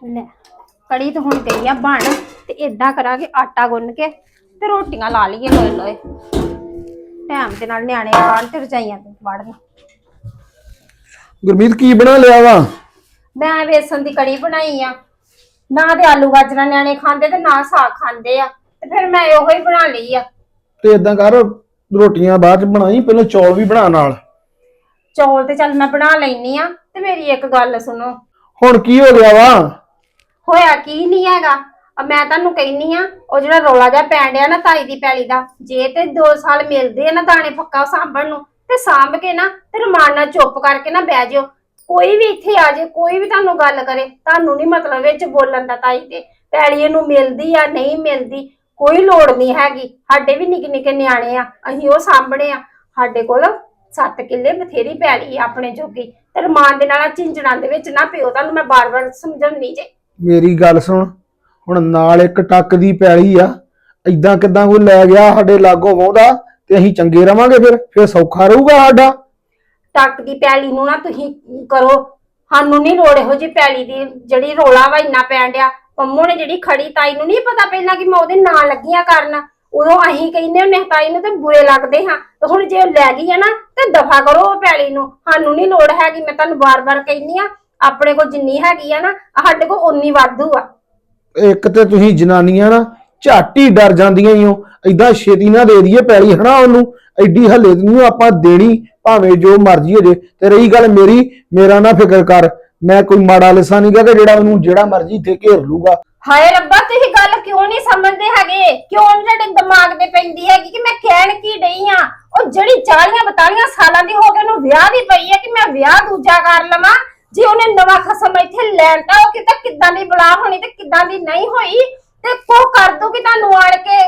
ਲੈ ਕੜੀ ਤਾਂ ਹੁਣ ਗਈ ਆ ਬਣ ਤੇ ਇਦਾਂ ਕਰਾਂਗੇ ਆਟਾ ਗੁੰਨ ਕੇ ਤੇ ਰੋਟੀਆਂ ਲਾ ਲਈਏ ਲੋਏ ਲੋਏ। ਟਾਈਮ ਦੇ ਨਾਲ ਨਿਆਣੇ ਖਾਣ ਤੇ ਰਜਾਈਆਂ ਤੇ ਵੜਨ। ਗੁਰਮੀਤ ਕੀ ਬਣਾ ਲਿਆ ਵਾ? ਮੈਂ ਵੇਸਣ ਦੀ ਕੜੀ ਬਣਾਈ ਆ। ਨਾ ਤੇ ਆਲੂ ਗਾਜਰਾਂ ਨਿਆਣੇ ਖਾਂਦੇ ਤੇ ਨਾ ਸਾਗ ਖਾਂਦੇ ਆ ਤੇ ਫਿਰ ਮੈਂ ਉਹੋ ਹੀ ਬਣਾ ਲਈ ਆ। ਤੇ ਇਦਾਂ ਕਰ ਰੋਟੀਆਂ ਬਾਅਦ ਚ ਬਣਾਈ ਪਹਿਲਾਂ ਚੌਲ ਵੀ ਬਣਾ ਨਾਲ। ਚੌਲ ਤੇ ਚੱਲ ਮੈਂ ਬਣਾ ਲੈਣੀ ਆ ਤੇ ਮੇਰੀ ਇੱਕ ਗੱਲ ਸੁਣੋ। ਹੁਣ ਕੀ ਹੋ ਗਿਆ ਵਾ? ਹੋਇਆ ਕੀ ਨਹੀਂ ਹੈਗਾ? ਅ ਮੈਂ ਤੁਹਾਨੂੰ ਕਹਿਨੀ ਆ, ਉਹ ਜਿਹੜਾ ਰੌਲਾ ਜਿਹਾ ਪੈਣ ਡਿਆ ਨਾ ਤਾਈ ਦੀ ਪੈਲੀ ਦਾ, ਜੇ ਤੇ 2 ਸਾਲ ਮਿਲਦੇ ਆ ਨਾ ਦਾਣੇ ਫੱਕਾ ਸਾਂਭਣ ਨੂੰ, ਤੇ ਸਾਂਭ ਕੇ ਨਾ ਤੇ ਰਮਾਨ ਨਾਲ ਚੁੱਪ ਕਰਕੇ ਨਾ ਬਹਿ ਜਿਓ। ਕੋਈ ਵੀ ਇੱਥੇ ਆ ਜੇ, ਕੋਈ ਵੀ ਤੁਹਾਨੂੰ ਗੱਲ ਕਰੇ, ਤੁਹਾਨੂੰ ਨਹੀਂ ਮਤਲਬ ਵਿੱਚ ਬੋਲਣ ਦਾ ਤਾਈ ਤੇ। ਪੈਲੀ ਨੂੰ ਮਿਲਦੀ ਆ, ਨਹੀਂ ਮਿਲਦੀ, ਕੋਈ ਲੋੜ ਨਹੀਂ ਹੈਗੀ। ਸਾਡੇ ਵੀ ਨਿੱਕੇ ਨਿੱਕੇ ਨਿਆਣੇ ਆ, ਅਸੀਂ ਉਹ ਸਾਂਭਣੇ ਆ। ਸਾਡੇ ਕੋਲ 7 ਕਿੱਲੇ ਬਥੇਰੀ ਪੈਲੀ ਆ ਆਪਣੇ ਜੋਗੀ। ਤੇ ਰਮਾਨ ਦੇ ਨਾਲ ਚਿੰਚੜਾਂ ਦੇ ਵਿੱਚ ਨਾ ਪਿਓ, ਤੁਹਾਨੂੰ ਮੈਂ ਬਾਰ-ਬਾਰ ਸਮਝਾਉਣੀ ਜੇ। ਮੇਰੀ ਗੱਲ ਸੁਣ। ਹੁਣ ਨਾਲ ਇੱਕ ਟੱਕ ਦੀ ਪੈਲੀ ਆ। ਇਦਾਂ ਕਿਦਾਂ ਕੋਈ ਲੈ ਗਿਆ ਸਾਡੇ ਲਾਗੋਂ ਵਾਉਂਦਾ ਤੇ ਅਸੀਂ ਚੰਗੇ ਰਵਾਂਗੇ ਫਿਰ? ਫਿਰ ਸੌਖਾ ਰਹੂਗਾ ਸਾਡਾ। ਟੱਕ ਦੀ ਪੈਲੀ ਨੂੰ ਨਾ ਤੁਸੀਂ ਕਰੋ। ਸਾਨੂੰ ਨਹੀਂ ਲੋੜ ਇਹੋ ਜੀ ਪੈਲੀ ਦੀ। ਜਿਹੜੀ ਰੋਲਾ ਵਾ ਇੰਨਾ ਪੈਣ ਡਿਆ। ਪੰਮੋ ਨੇ ਜਿਹੜੀ ਖੜੀ ਤਾਈ ਨੂੰ ਨਹੀਂ ਪਤਾ ਪਹਿਲਾਂ ਕਿ ਮੈਂ ਉਹਦੇ ਨਾਂ ਲੱਗੀਆਂ ਕਰਨ। ਉਦੋਂ ਅਸੀਂ ਕਹਿੰਦੇ ਹੁੰਦੇ ਹਾਂ ਤਾਈ ਨੂੰ ਤੇ ਬੁਰੇ ਲੱਗਦੇ ਹਾਂ। ਤੇ ਹੁਣ ਜੇ ਉਹ ਲੈ ਗਈ ਆ ਨਾ, ਤੇ ਦਫਾ ਕਰੋ ਉਹ ਪੈਲੀ ਨੂੰ। ਸਾਨੂੰ ਨਹੀਂ ਲੋੜ ਹੈਗੀ। ਮੈਂ ਤੁਹਾਨੂੰ ਬਾਰ-ਬਾਰ ਕਹਿੰਦੀ ਆ ਆਪਣੇ ਕੋਲ ਜਿੰਨੀ ਹੈਗੀ ਆ ਨਾ ਸਾਡੇ ਕੋਲ ਉਨੀ ਵਾਧੂ ਆ। ਇੱਕ ਤੇ ਤੁਸੀਂ ਜਨਾਨੀਆਂ ਨਾ ਝੱਟ ਹੀ ਡਰ ਜਾਂਦੀਆਂ ਹੀ ਹੋ ਐਦਾਂ ਛੇਤੀ ਨਾ ਦੇ ਦਈਏ ਪੈਲੀ ਹਨਾ ਉਹਨੂੰ? ਐਡੀ ਹੱਲੇ ਨੂੰ ਆਪਾਂ ਦੇਣੀ ਭਾਵੇਂ ਜੋ ਮਰਜ਼ੀ ਹੋ ਜੇ। ਤੇ ਰਹੀ ਗੱਲ ਮੇਰੀ ਮੇਰਾ ਨਾ ਫਿਕਰ ਕਰ। ਮੈਂ ਕੋਈ ਮਾੜਾ ਲਿਸਾ ਨਹੀਂ ਕਿ ਜਿਹੜਾ ਉਹਨੂੰ ਜਿਹੜਾ ਮਰਜ਼ੀ ਇੱਥੇ ਘੇਰ ਲੂਗਾ ਹਾਏ ਰੱਬਾ ਤੁਸੀਂ ਗੱਲ ਕਿਉਂ ਨਹੀਂ ਸਮਝਦੇ ਹੈਗੇ? ਕਿਉਂ ਨੀ ਤੁਹਾਡੇ ਦਿਮਾਗ ਤੇ ਪੈਂਦੀ ਹੈਗੀ ਕਿ ਮੈਂ ਕਹਿਣ ਕੀ ਡਈ ਆ? ਉਹ ਜਿਹੜੀ 40 42 ਸਾਲਾਂ ਦੀ ਹੋ ਕੇ ਉਹਨੂੰ ਵਿਆਹ ਦੀ ਪਈ ਹੈ ਕਿ ਮੈਂ ਵਿਆਹ ਦੂਜਾ ਕਰ ਲਵਾਂ? ਜੇ ਉਹਨੇ ਨਵਾਂ ਖਸਮ ਇੱਥੇ ਲੈਣ ਤਾਂ ਉਹ ਕਿਤੇ ਕਿੱਦਾਂ ਦੀ ਬਲਾ ਹੋਣੀ ਤੇ ਕਿੱਦਾਂ ਦੀ ਨਹੀਂ ਹੋਈ ਤੇ ਕੋ ਕਰ ਦੂਗੀ ਤੁਹਾਨੂੰ ਆਣ ਕੇ।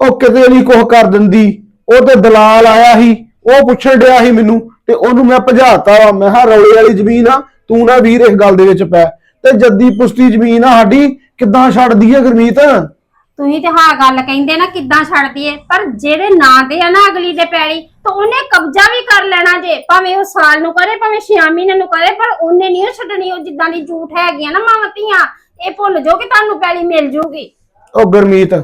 ਉਹ ਕਿਤੇ ਨਹੀਂ ਕੁਝ ਕਰ ਦਿੰਦੀ। ਉਹ ਤੇ ਦਲਾਲ ਆਇਆ ਸੀ ਉਹ ਪੁੱਛਣ ਡਿਆ ਸੀ ਮੈਨੂੰ ਤੇ ਉਹਨੂੰ ਮੈਂ ਭਜਾਤਾ ਵਾ। ਮੈਂ ਕਿਹਾ ਰੌਲੇ ਵਾਲੀ ਜ਼ਮੀਨ ਆ ਤੂੰ ਨਾ ਵੀਰ ਇਸ ਗੱਲ ਦੇ ਵਿੱਚ ਪੈ। ਤੇ ਜੱਦੀ ਪੁਸ਼ਤੀ ਜ਼ਮੀਨ ਆ ਸਾਡੀ ਕਿੱਦਾਂ ਛੱਡਦੀ ਹੈ ਗੁਰਮੀਤ? ਤੁਸੀਂ ਤੇ ਹਾਂ ਗੱਲ ਕਹਿੰਦੇ ਨਾ ਕਿੱਦਾਂ ਛੱਡ ਦਈਏ ਪਰ ਜਿਹੜੇ ਨਾਂ ਤੇ ਆ ਨਾ ਅਗਲੀ ਦੇ ਪੈੜੀ ਤਾਂ ਉਹਨੇ ਕਬਜ਼ਾ ਵੀ ਕਰ ਲੈਣਾ ਜੇ, ਭਾਵੇਂ ਉਹ ਸਾਲ ਨੂੰ ਕਰੇ, ਭਾਵੇਂ 6 ਮਹੀਨੇ ਨੂੰ ਕਰੇ, ਪਰ ਉਹਨੇ ਨਹੀਂ ਛੱਡਣੀ, ਉਹ ਜਿੱਦਾਂ ਦੀ ਝੂਠ ਹੈਗੀਆਂ ਨਾ ਮਾਵਤੀਆਂ ਇਹ ਭੁੱਲ ਜਾਓ ਕਿ ਤੁਹਾਨੂੰ ਪੈਲੀ ਮਿਲ ਜੂਗੀ। ਉਹ ਗੁਰਮੀਤ,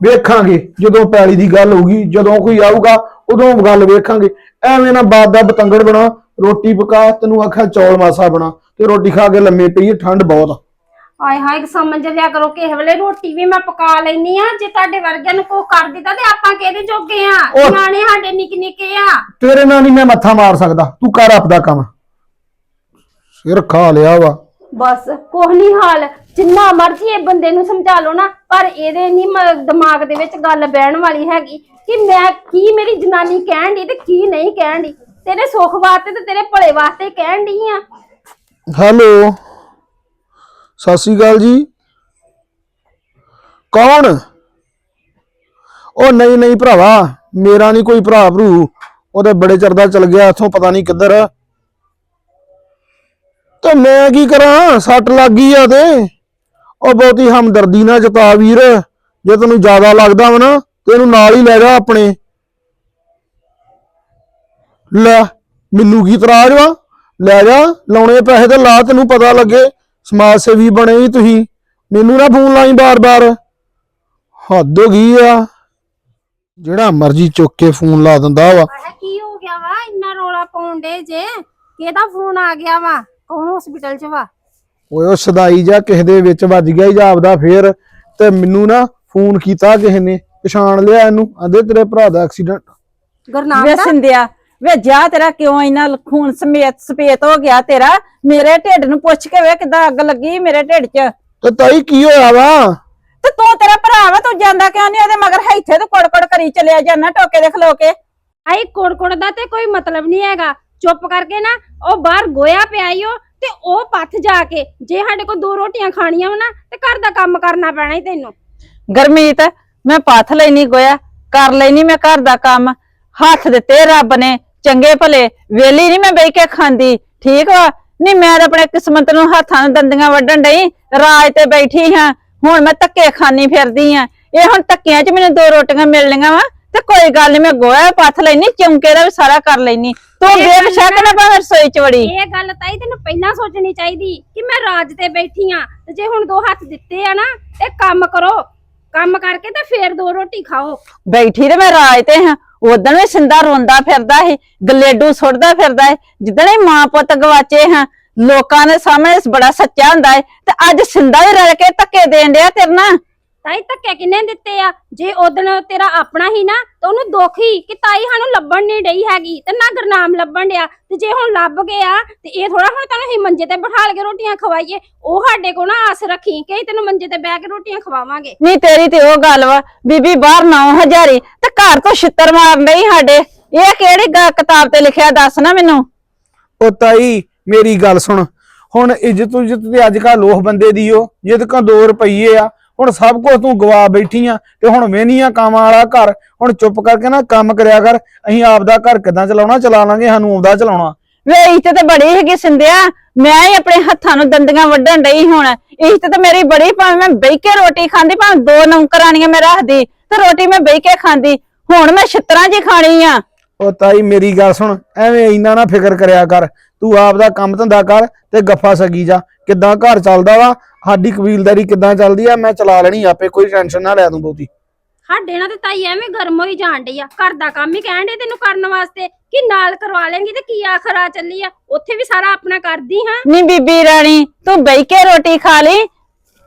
ਵੇਖਾਂਗੇ, ਜਦੋਂ ਪੈਲੀ ਦੀ ਗੱਲ ਹੋਊਗੀ, ਜਦੋਂ ਕੋਈ ਆਊਗਾ, ਉਦੋਂ ਗੱਲ ਵੇਖਾਂਗੇ। ਐਵੇਂ ਨਾ ਬਾਦ ਦਾ ਬਤੰਗੜ ਬਣਾ, ਰੋਟੀ ਪਕਾ, ਤੈਨੂੰ ਆਖਿਆ ਚੌਲ ਮਾਸਾ ਬਣਾ, ਤੇ ਰੋਟੀ ਖਾ ਕੇ ਲੰਮੇ ਪਈਏ ਠੰਡ ਬਹੁਤ ਆ। ਹਾਏ ਹਾਏ ਸਮਝ ਲਿਆ ਕਰੋ ਕਿਸੇ ਵੇਲੇ ਰੋਟੀ ਵੀ ਮੈਂ ਪਕਾ ਲੈਣੀ ਆ ਜੇ ਤੁਹਾਡੇ ਵਰਗਿਆਂ ਨੂੰ ਕੋਈ ਕਰ ਦਿੱਤਾ ਤੇ ਆਪਾਂ ਕਿਹਦੇ ਜੋਗੇ ਆ ਉਹ- ਨਿਆਣੇ ਸਾਡੇ ਨਿੱਕੇ ਨਿੱਕੇ ਆ। ਤੇਰੇ ਨਾਲ ਨਹੀਂ ਮੈਂ ਮੱਥਾ ਮਾਰ ਸਕਦਾ। ਤੂੰ ਕਰ ਆਪਦਾ ਕੰਮ। ਸਿਰ ਖਾ ਲਿਆ ਵਾ। ਬਸ ਕੁਛ ਨਹੀਂ ਹਾਲ। ਜਿੰਨਾ ਮਰਜ਼ੀ ਇਹ ਬੰਦੇ ਨੂੰ ਸਮਝਾ ਲਓ ਨਾ ਪਰ ਇਹਦੇ ਨਹੀਂ ਦਿਮਾਗ ਦੇ ਵਿੱਚ ਗੱਲ ਬਹਿਣ ਵਾਲੀ ਹੈਗੀ ਕਿ ਮੈਂ ਕੀ ਮੇਰੀ ਜਨਾਨੀ ਕਹਿਣ ਦੀ ਤੇ ਕੀ ਨਹੀਂ ਕਹਿਣ ਦੀ ਤੇਰੇ ਸੁੱਖ ਵਾਸਤੇ ਤੇ ਤੇਰੇ ਭਲੇ ਵਾਸਤੇ ਕਹਿਣ ਦੀ ਆ। ਹੈਲੋ ਸਤਿ ਸ੍ਰੀ ਅਕਾਲ ਜੀ। ਕੌਣ? ਉਹ ਨਹੀਂ ਨਹੀਂ ਭਰਾਵਾ, ਮੇਰਾ ਨਹੀਂ ਕੋਈ ਭਰਾ ਭਰੂ। ਉਹਦੇ ਬੜੇ ਚਿਰ ਦਾ ਚਲ ਗਿਆ, ਇੱਥੋਂ ਪਤਾ ਨਹੀਂ ਕਿੱਧਰ। ਤੇ ਮੈਂ ਕੀ ਕਰਾਂ? ਸੱਟ ਲੱਗ ਗਈ ਆ ਤੇ। ਉਹ ਬਹੁਤੀ ਹਮਦਰਦੀ ਨਾਲ ਜਤਾ ਵੀਰ। ਜੇ ਤੈਨੂੰ ਜ਼ਿਆਦਾ ਲੱਗਦਾ ਵਾ ਨਾ ਤੇ ਇਹਨੂੰ ਨਾਲ ਹੀ ਲੈ ਜਾ ਆਪਣੇ। ਲੈ ਮੈਨੂੰ ਕੀ ਇਤਰਾਜ਼ ਵਾ। ਲੈ ਜਾ, ਲਾਉਣੇ ਪੈਸੇ ਤੇ ਲਾ, ਤੈਨੂੰ ਪਤਾ ਲੱਗੇ। ਸਮਾਜ ਸੇਵੀ ਬਣੇ ਹੀ ਤੁਸੀਂ। ਮੈਨੂੰ ਨਾ ਫੋਨ ਲਾਈ ਬਾਰ-ਬਾਰ। ਹੱਦ ਹੋ ਗਈ ਆ। ਜਿਹੜਾ ਮਰਜ਼ੀ ਚੁੱਕ ਕੇ ਫੋਨ ਲਾ ਦਿੰਦਾ ਵਾ। ਕੀ ਹੋ ਗਿਆ ਵਾ? ਇੰਨਾ ਰੋਲਾ ਪਾਉਣ ਦੇ ਜੇ। ਕਿਹਦਾ ਫੋਨ ਆ ਗਿਆ ਵਾ? ਕੌਣ ਹਸਪੀਟਲ 'ਚ ਵਾ? ਓਏ ਉਹ ਸਦਾਈ ਜਾ ਕਿਸੇ ਦੇ ਵਿੱਚ ਵੱਜ ਗਿਆ ਹੀ ਜਾਪਦਾ ਫੇਰ। ਤੇ ਮੈਨੂੰ ਨਾ ਫੋਨ ਕੀਤਾ ਕਿਸੇ ਨੇ। ਪਛਾਣ ਲਿਆ ਇਹਨੂੰ। ਆਂਦੇ ਤੇਰੇ ਭਰਾ ਦਾ ਐਕਸੀਡੈਂਟ ਗੁਰਨਾਮ ਵੇ ਦਾ ਸਿੰਧਿਆ ਵੇ ਜਾ ਤੇਰਾ ਕਿਉਂ ਇੰਨਾ ਖੂਨ ਸਮੇਤ ਸਪੇਤ ਹੋ ਗਿਆ ਤੇਰਾ? ਮੇਰੇ ਢਿੱਡ ਨੂੰ ਪੁੱਛ ਕੇ ਵੇ ਕਿਦਾਂ ਅੱਗ ਲੱਗੀ ਮੇਰੇ ਢਿੱਡ 'ਚ? ਤੇ ਤਾਈ ਕੀ ਹੋਇਆ ਵਾ? ਤੇ ਤੂੰ ਤੇਰਾ ਭਰਾ ਵਾ ਤੂੰ ਜਾਂਦਾ ਕਿਉਂ ਨਹੀਂ ਉਹਦੇ ਮਗਰ? ਇੱਥੇ ਤੂੰ ਕੋੜ-ਕੋੜ ਕਰੀ ਚੱਲਿਆ ਜਾਂਦਾ ਟੋਕੇ ਦੇ ਖਲੋ ਕੇ। ਆਈ ਕੋੜ-ਕੋੜ ਦਾ ਤੇ ਕੋਈ ਮਤਲਬ ਨਹੀਂ ਹੈਗਾ। ਚੁੱਪ ਕਰਕੇ ਨਾ ਉਹ ਬਾਹਰ ਗੋਇਆ ਪਿਆ ਈ ਓ ਤੇ ਉਹ ਪੱਥ ਜਾ ਕੇ ਜੇ ਸਾਡੇ ਕੋਲ ਦੋ ਰੋਟੀਆਂ ਖਾਣੀਆਂ ਵਾ ਨਾ ਤੇ ਘਰ ਦਾ ਕੰਮ ਕਰਨਾ ਪੈਣਾ ਈ ਤੈਨੂੰ। ਗਰਮੀਤ ਮੈਂ ਪਾਥ ਲੈਣੀ ਗੋਇਆ ਕਰ ਲੈਣੀ ਮੈਂ ਘਰ ਦਾ ਕੰਮ। ਹੱਥ ਦਿੱਤੇ ਰੱਬ ਨੇ ਚੰਗੇ ਭਲੇ ਵੇਲੀ ਨਹੀਂ ਮੈਂ ਬਈ ਕੇ ਖਾਂਦੀ ਠੀਕ ਵਾ? ਨਹੀਂ ਮੈਂ ਤਾਂ ਆਪਣੇ ਕਿਸਮਤ ਨੂੰ ਹੱਥਾਂ ਨਾਲ ਦੰਦੀਆਂ ਵੱਢਣ ਡਈ ਰਾਜ ਤੇ ਬੈਠੀ ਹਾਂ ਹੁਣ ਮੈਂ ਧੱਕੇ ਖਾਨੀ ਫਿਰਦੀ ਆ ਇਹ ਹੁਣ ਧੱਕਿਆਂ 'ਚ ਮੈਨੂੰ ਦੋ ਰੋਟੀਆਂ ਮਿਲਣੀਆਂ ਵਾ ਤੇ ਕੋਈ ਗੱਲ ਨੀ ਮੈਂ ਗੋਇਆ ਪੱਥ ਲੈਣੀ ਚੌਂਕੇ ਦਾ ਵੀ ਸਾਰਾ ਕਰ ਲੈਣੀ ਤੂੰ ਬੇਸ਼ੱਕ ਨਾ ਭਾਵੇਂ ਰਸੋਈ 'ਚ ਵੜੀ। ਇਹ ਗੱਲ ਤਾਈ ਤੈਨੂੰ ਪਹਿਲਾਂ ਸੋਚਣੀ ਚਾਹੀਦੀ ਕਿ ਮੈਂ ਰਾਜ ਤੇ ਬੈਠੀ ਆ ਤੇ ਜੇ ਹੁਣ ਦੋ ਹੱਥ ਦਿੱਤੇ ਆ ਨਾ ਤੇ ਕੰਮ ਕਰੋ। ਕੰਮ ਕਰਕੇ ਤੇ ਫੇਰ ਦੋ ਰੋਟੀ ਖਾਓ। ਬੈਠੀ ਤੇ ਮੈਂ ਰਾਜ ਤੇ ਹਾਂ। ਉਦੋਂ ਵੀ ਸਿੰਦਾ ਰੋਂਦਾ ਫਿਰਦਾ ਸੀ ਗਲੇਡੂ ਸੁੱਟਦਾ ਫਿਰਦਾ ਹੈ ਜਿੱਦਣ ਹੀ ਮਾਂ ਪੁੱਤ ਗਵਾਚੇ ਹਾਂ ਲੋਕਾਂ ਦੇ ਸਾਹਮਣੇ ਬੜਾ ਸੱਚਾ ਹੁੰਦਾ ਹੈ ਤੇ ਅੱਜ ਸਿੰਦਾ ਵੀ ਰਲ ਕੇ ਧੱਕੇ ਦੇਣ ਡਿਆ ਤੇਰੇ ਨਾਲ। ਤਾਈ ਧੱਕੇ ਕਿੰਨੇ ਦਿੱਤੇ ਆ? ਜੇ ਉਦਣ ਤੇਰਾ ਆਪਣਾ ਹੀ ਨਾ ਤਾਂ ਉਹਨੂੰ ਦੁੱਖ ਹੀ ਕਿ ਤਾਈ ਸਾਨੂੰ ਲੱਭਣ ਨਹੀਂ ਡਈ ਹੈਗੀ ਤੇ ਨਾ ਗੁਰਨਾਮ ਲੱਭਣ ਡਿਆ ਤੇ ਜੇ ਹੁਣ ਲੱਭ ਗਿਆ ਤੇ ਇਹ ਥੋੜਾ ਹੁਣ ਤੈਨੂੰ ਹੀ ਮੰਜੇ ਤੇ ਬਿਠਾਲ ਕੇ ਰੋਟੀਆਂ ਖਵਾਈਏ ਉਹ ਸਾਡੇ ਕੋਲ ਨਾ ਆਸ ਰੱਖੀ ਕਿ ਅਸੀਂ ਤੈਨੂੰ ਮੰਜੇ ਤੇ ਬਹਿ ਕੇ ਰੋਟੀਆਂ ਖਵਾਵਾਂਗੇ। ਨਹੀਂ ਤੇਰੀ ਤੇ ਉਹ ਗੱਲ ਵਾ ਬੀਬੀ ਬਾਹਰ 9000 ਤੇ ਘਰ ਤੋਂ ਛਿੱਤਰ ਮਾਰਨ ਡਈ ਸਾਡੇ। ਇਹ ਕਿਹੜੀ ਗ- ਕਿਤਾਬ ਤੇ ਲਿਖਿਆ ਦੱਸ ਨਾ ਮੈਨੂੰ। ਉਹ ਤਾਈ ਮੇਰੀ ਗੱਲ ਸੁਣ। ਹੁਣ ਇੱਜ਼ਤ ਇੱਜ਼ਤ ਤੇ ਅੱਜ ਕੱਲ ਲੋਹ ਬੰਦੇ ਦੀ ਓ ਜਿੱਦ ਕਾ 2 ਰੁਪਈਏ ਆ ਹੁਣ ਸਭ ਕੁਝ ਤੂੰ ਗਵਾ ਬੈਠੀ ਆ ਤੇ ਹੁਣ ਵੇਹਨੀਆਂ ਕਾਮਾਂ ਵਾਲਾ ਘਰ। ਹੁਣ ਚੁੱਪ ਕਰਕੇ ਨਾ ਕੰਮ ਕਰਿਆ ਕਰ। ਅਸੀਂ ਆਪਦਾ ਘਰ ਕਿੱਦਾਂ ਚਲਾਉਣਾ? ਚਲਾ ਲਾਂਗੇ ਸਾਨੂੰ ਆਉਂਦਾ ਚਲਾਉਣਾ। ਵੇ ਇੱਜ਼ਤ ਤੇ ਬੜੀ ਹੈਗੀ ਸਿੰਦਿਆ ਮੈਂ ਹੀ ਆਪਣੇ ਹੱਥਾਂ ਨੂੰ ਦੰਦੀਆਂ ਵੱਢਣ ਡਈ ਹੁਣ। ਇੱਜ਼ਤ ਤੇ ਮੇਰੀ ਬੜੀ ਭਾਵੇਂ ਮੈਂ ਬਹਿ ਕੇ ਰੋਟੀ ਖਾਂਦੀ ਭਾਵੇਂ ਦੋ ਨੌਕਰਾਨੀਆਂ ਮੈਂ ਰੱਖਦੀ ਤੇ ਰੋਟੀ ਮੈਂ ਬਹਿ ਕੇ ਖਾਂਦੀ। ਹੁਣ ਮੈਂ ਛਿੱਤਰਾਂ ਹੀ ਖਾਣੀ ਆ। ਉਹ ਤਾਈ ਮੇਰੀ ਗੱਲ ਸੁਣ। ਐਵੇਂ ਇੰਨਾ ਨਾ ਫਿਕਰ ਕਰਿਆ ਕਰ। ਤੂੰ ਆਪਦਾ ਕੰਮ ਧੰਦਾ ਕਰ ਤੇ ਗੱਫਾ ਸਗੀ ਜਾ। ਕਿੱਦਾਂ ਘਰ ਚੱਲਦਾ ਵਾ ਸਾਡੀ ਕਬੀਲਦਾਰੀ ਕਿੱਦਾਂ ਚੱਲਦੀ ਆ ਮੈਂ ਚਲਾ ਲੈਣੀ ਆਪੇ ਕੋਈ ਟੈਨਸ਼ਨ ਨਾ ਲੈ ਤੂੰ ਬਹੁਤੀ। ਸਾਡੇ ਨਾਲ ਤੇ ਤਾਈ ਐਵੇਂ ਗਰਮ ਹੋਈ ਜਾਣ ਡਈ ਆ ਘਰ ਦਾ ਕੰਮ ਹੀ ਕਹਿਣ ਡਈ ਤੈਨੂੰ ਕਰਨ ਵਾਸਤੇ ਕਿ ਨਾਲ ਕਰਵਾ ਲੇਂਗੀ ਤੇ ਕੀ ਆਖਰ ਆ ਚੱਲੀ ਆ ਉੱਥੇ ਵੀ ਸਾਰਾ ਆਪਣਾ ਕਰਦੀ ਹਾਂ। ਨੀ ਬੀਬੀ ਰਾਣੀ ਤੂੰ ਬਹਿ ਕੇ ਰੋਟੀ ਖਾ ਲਈ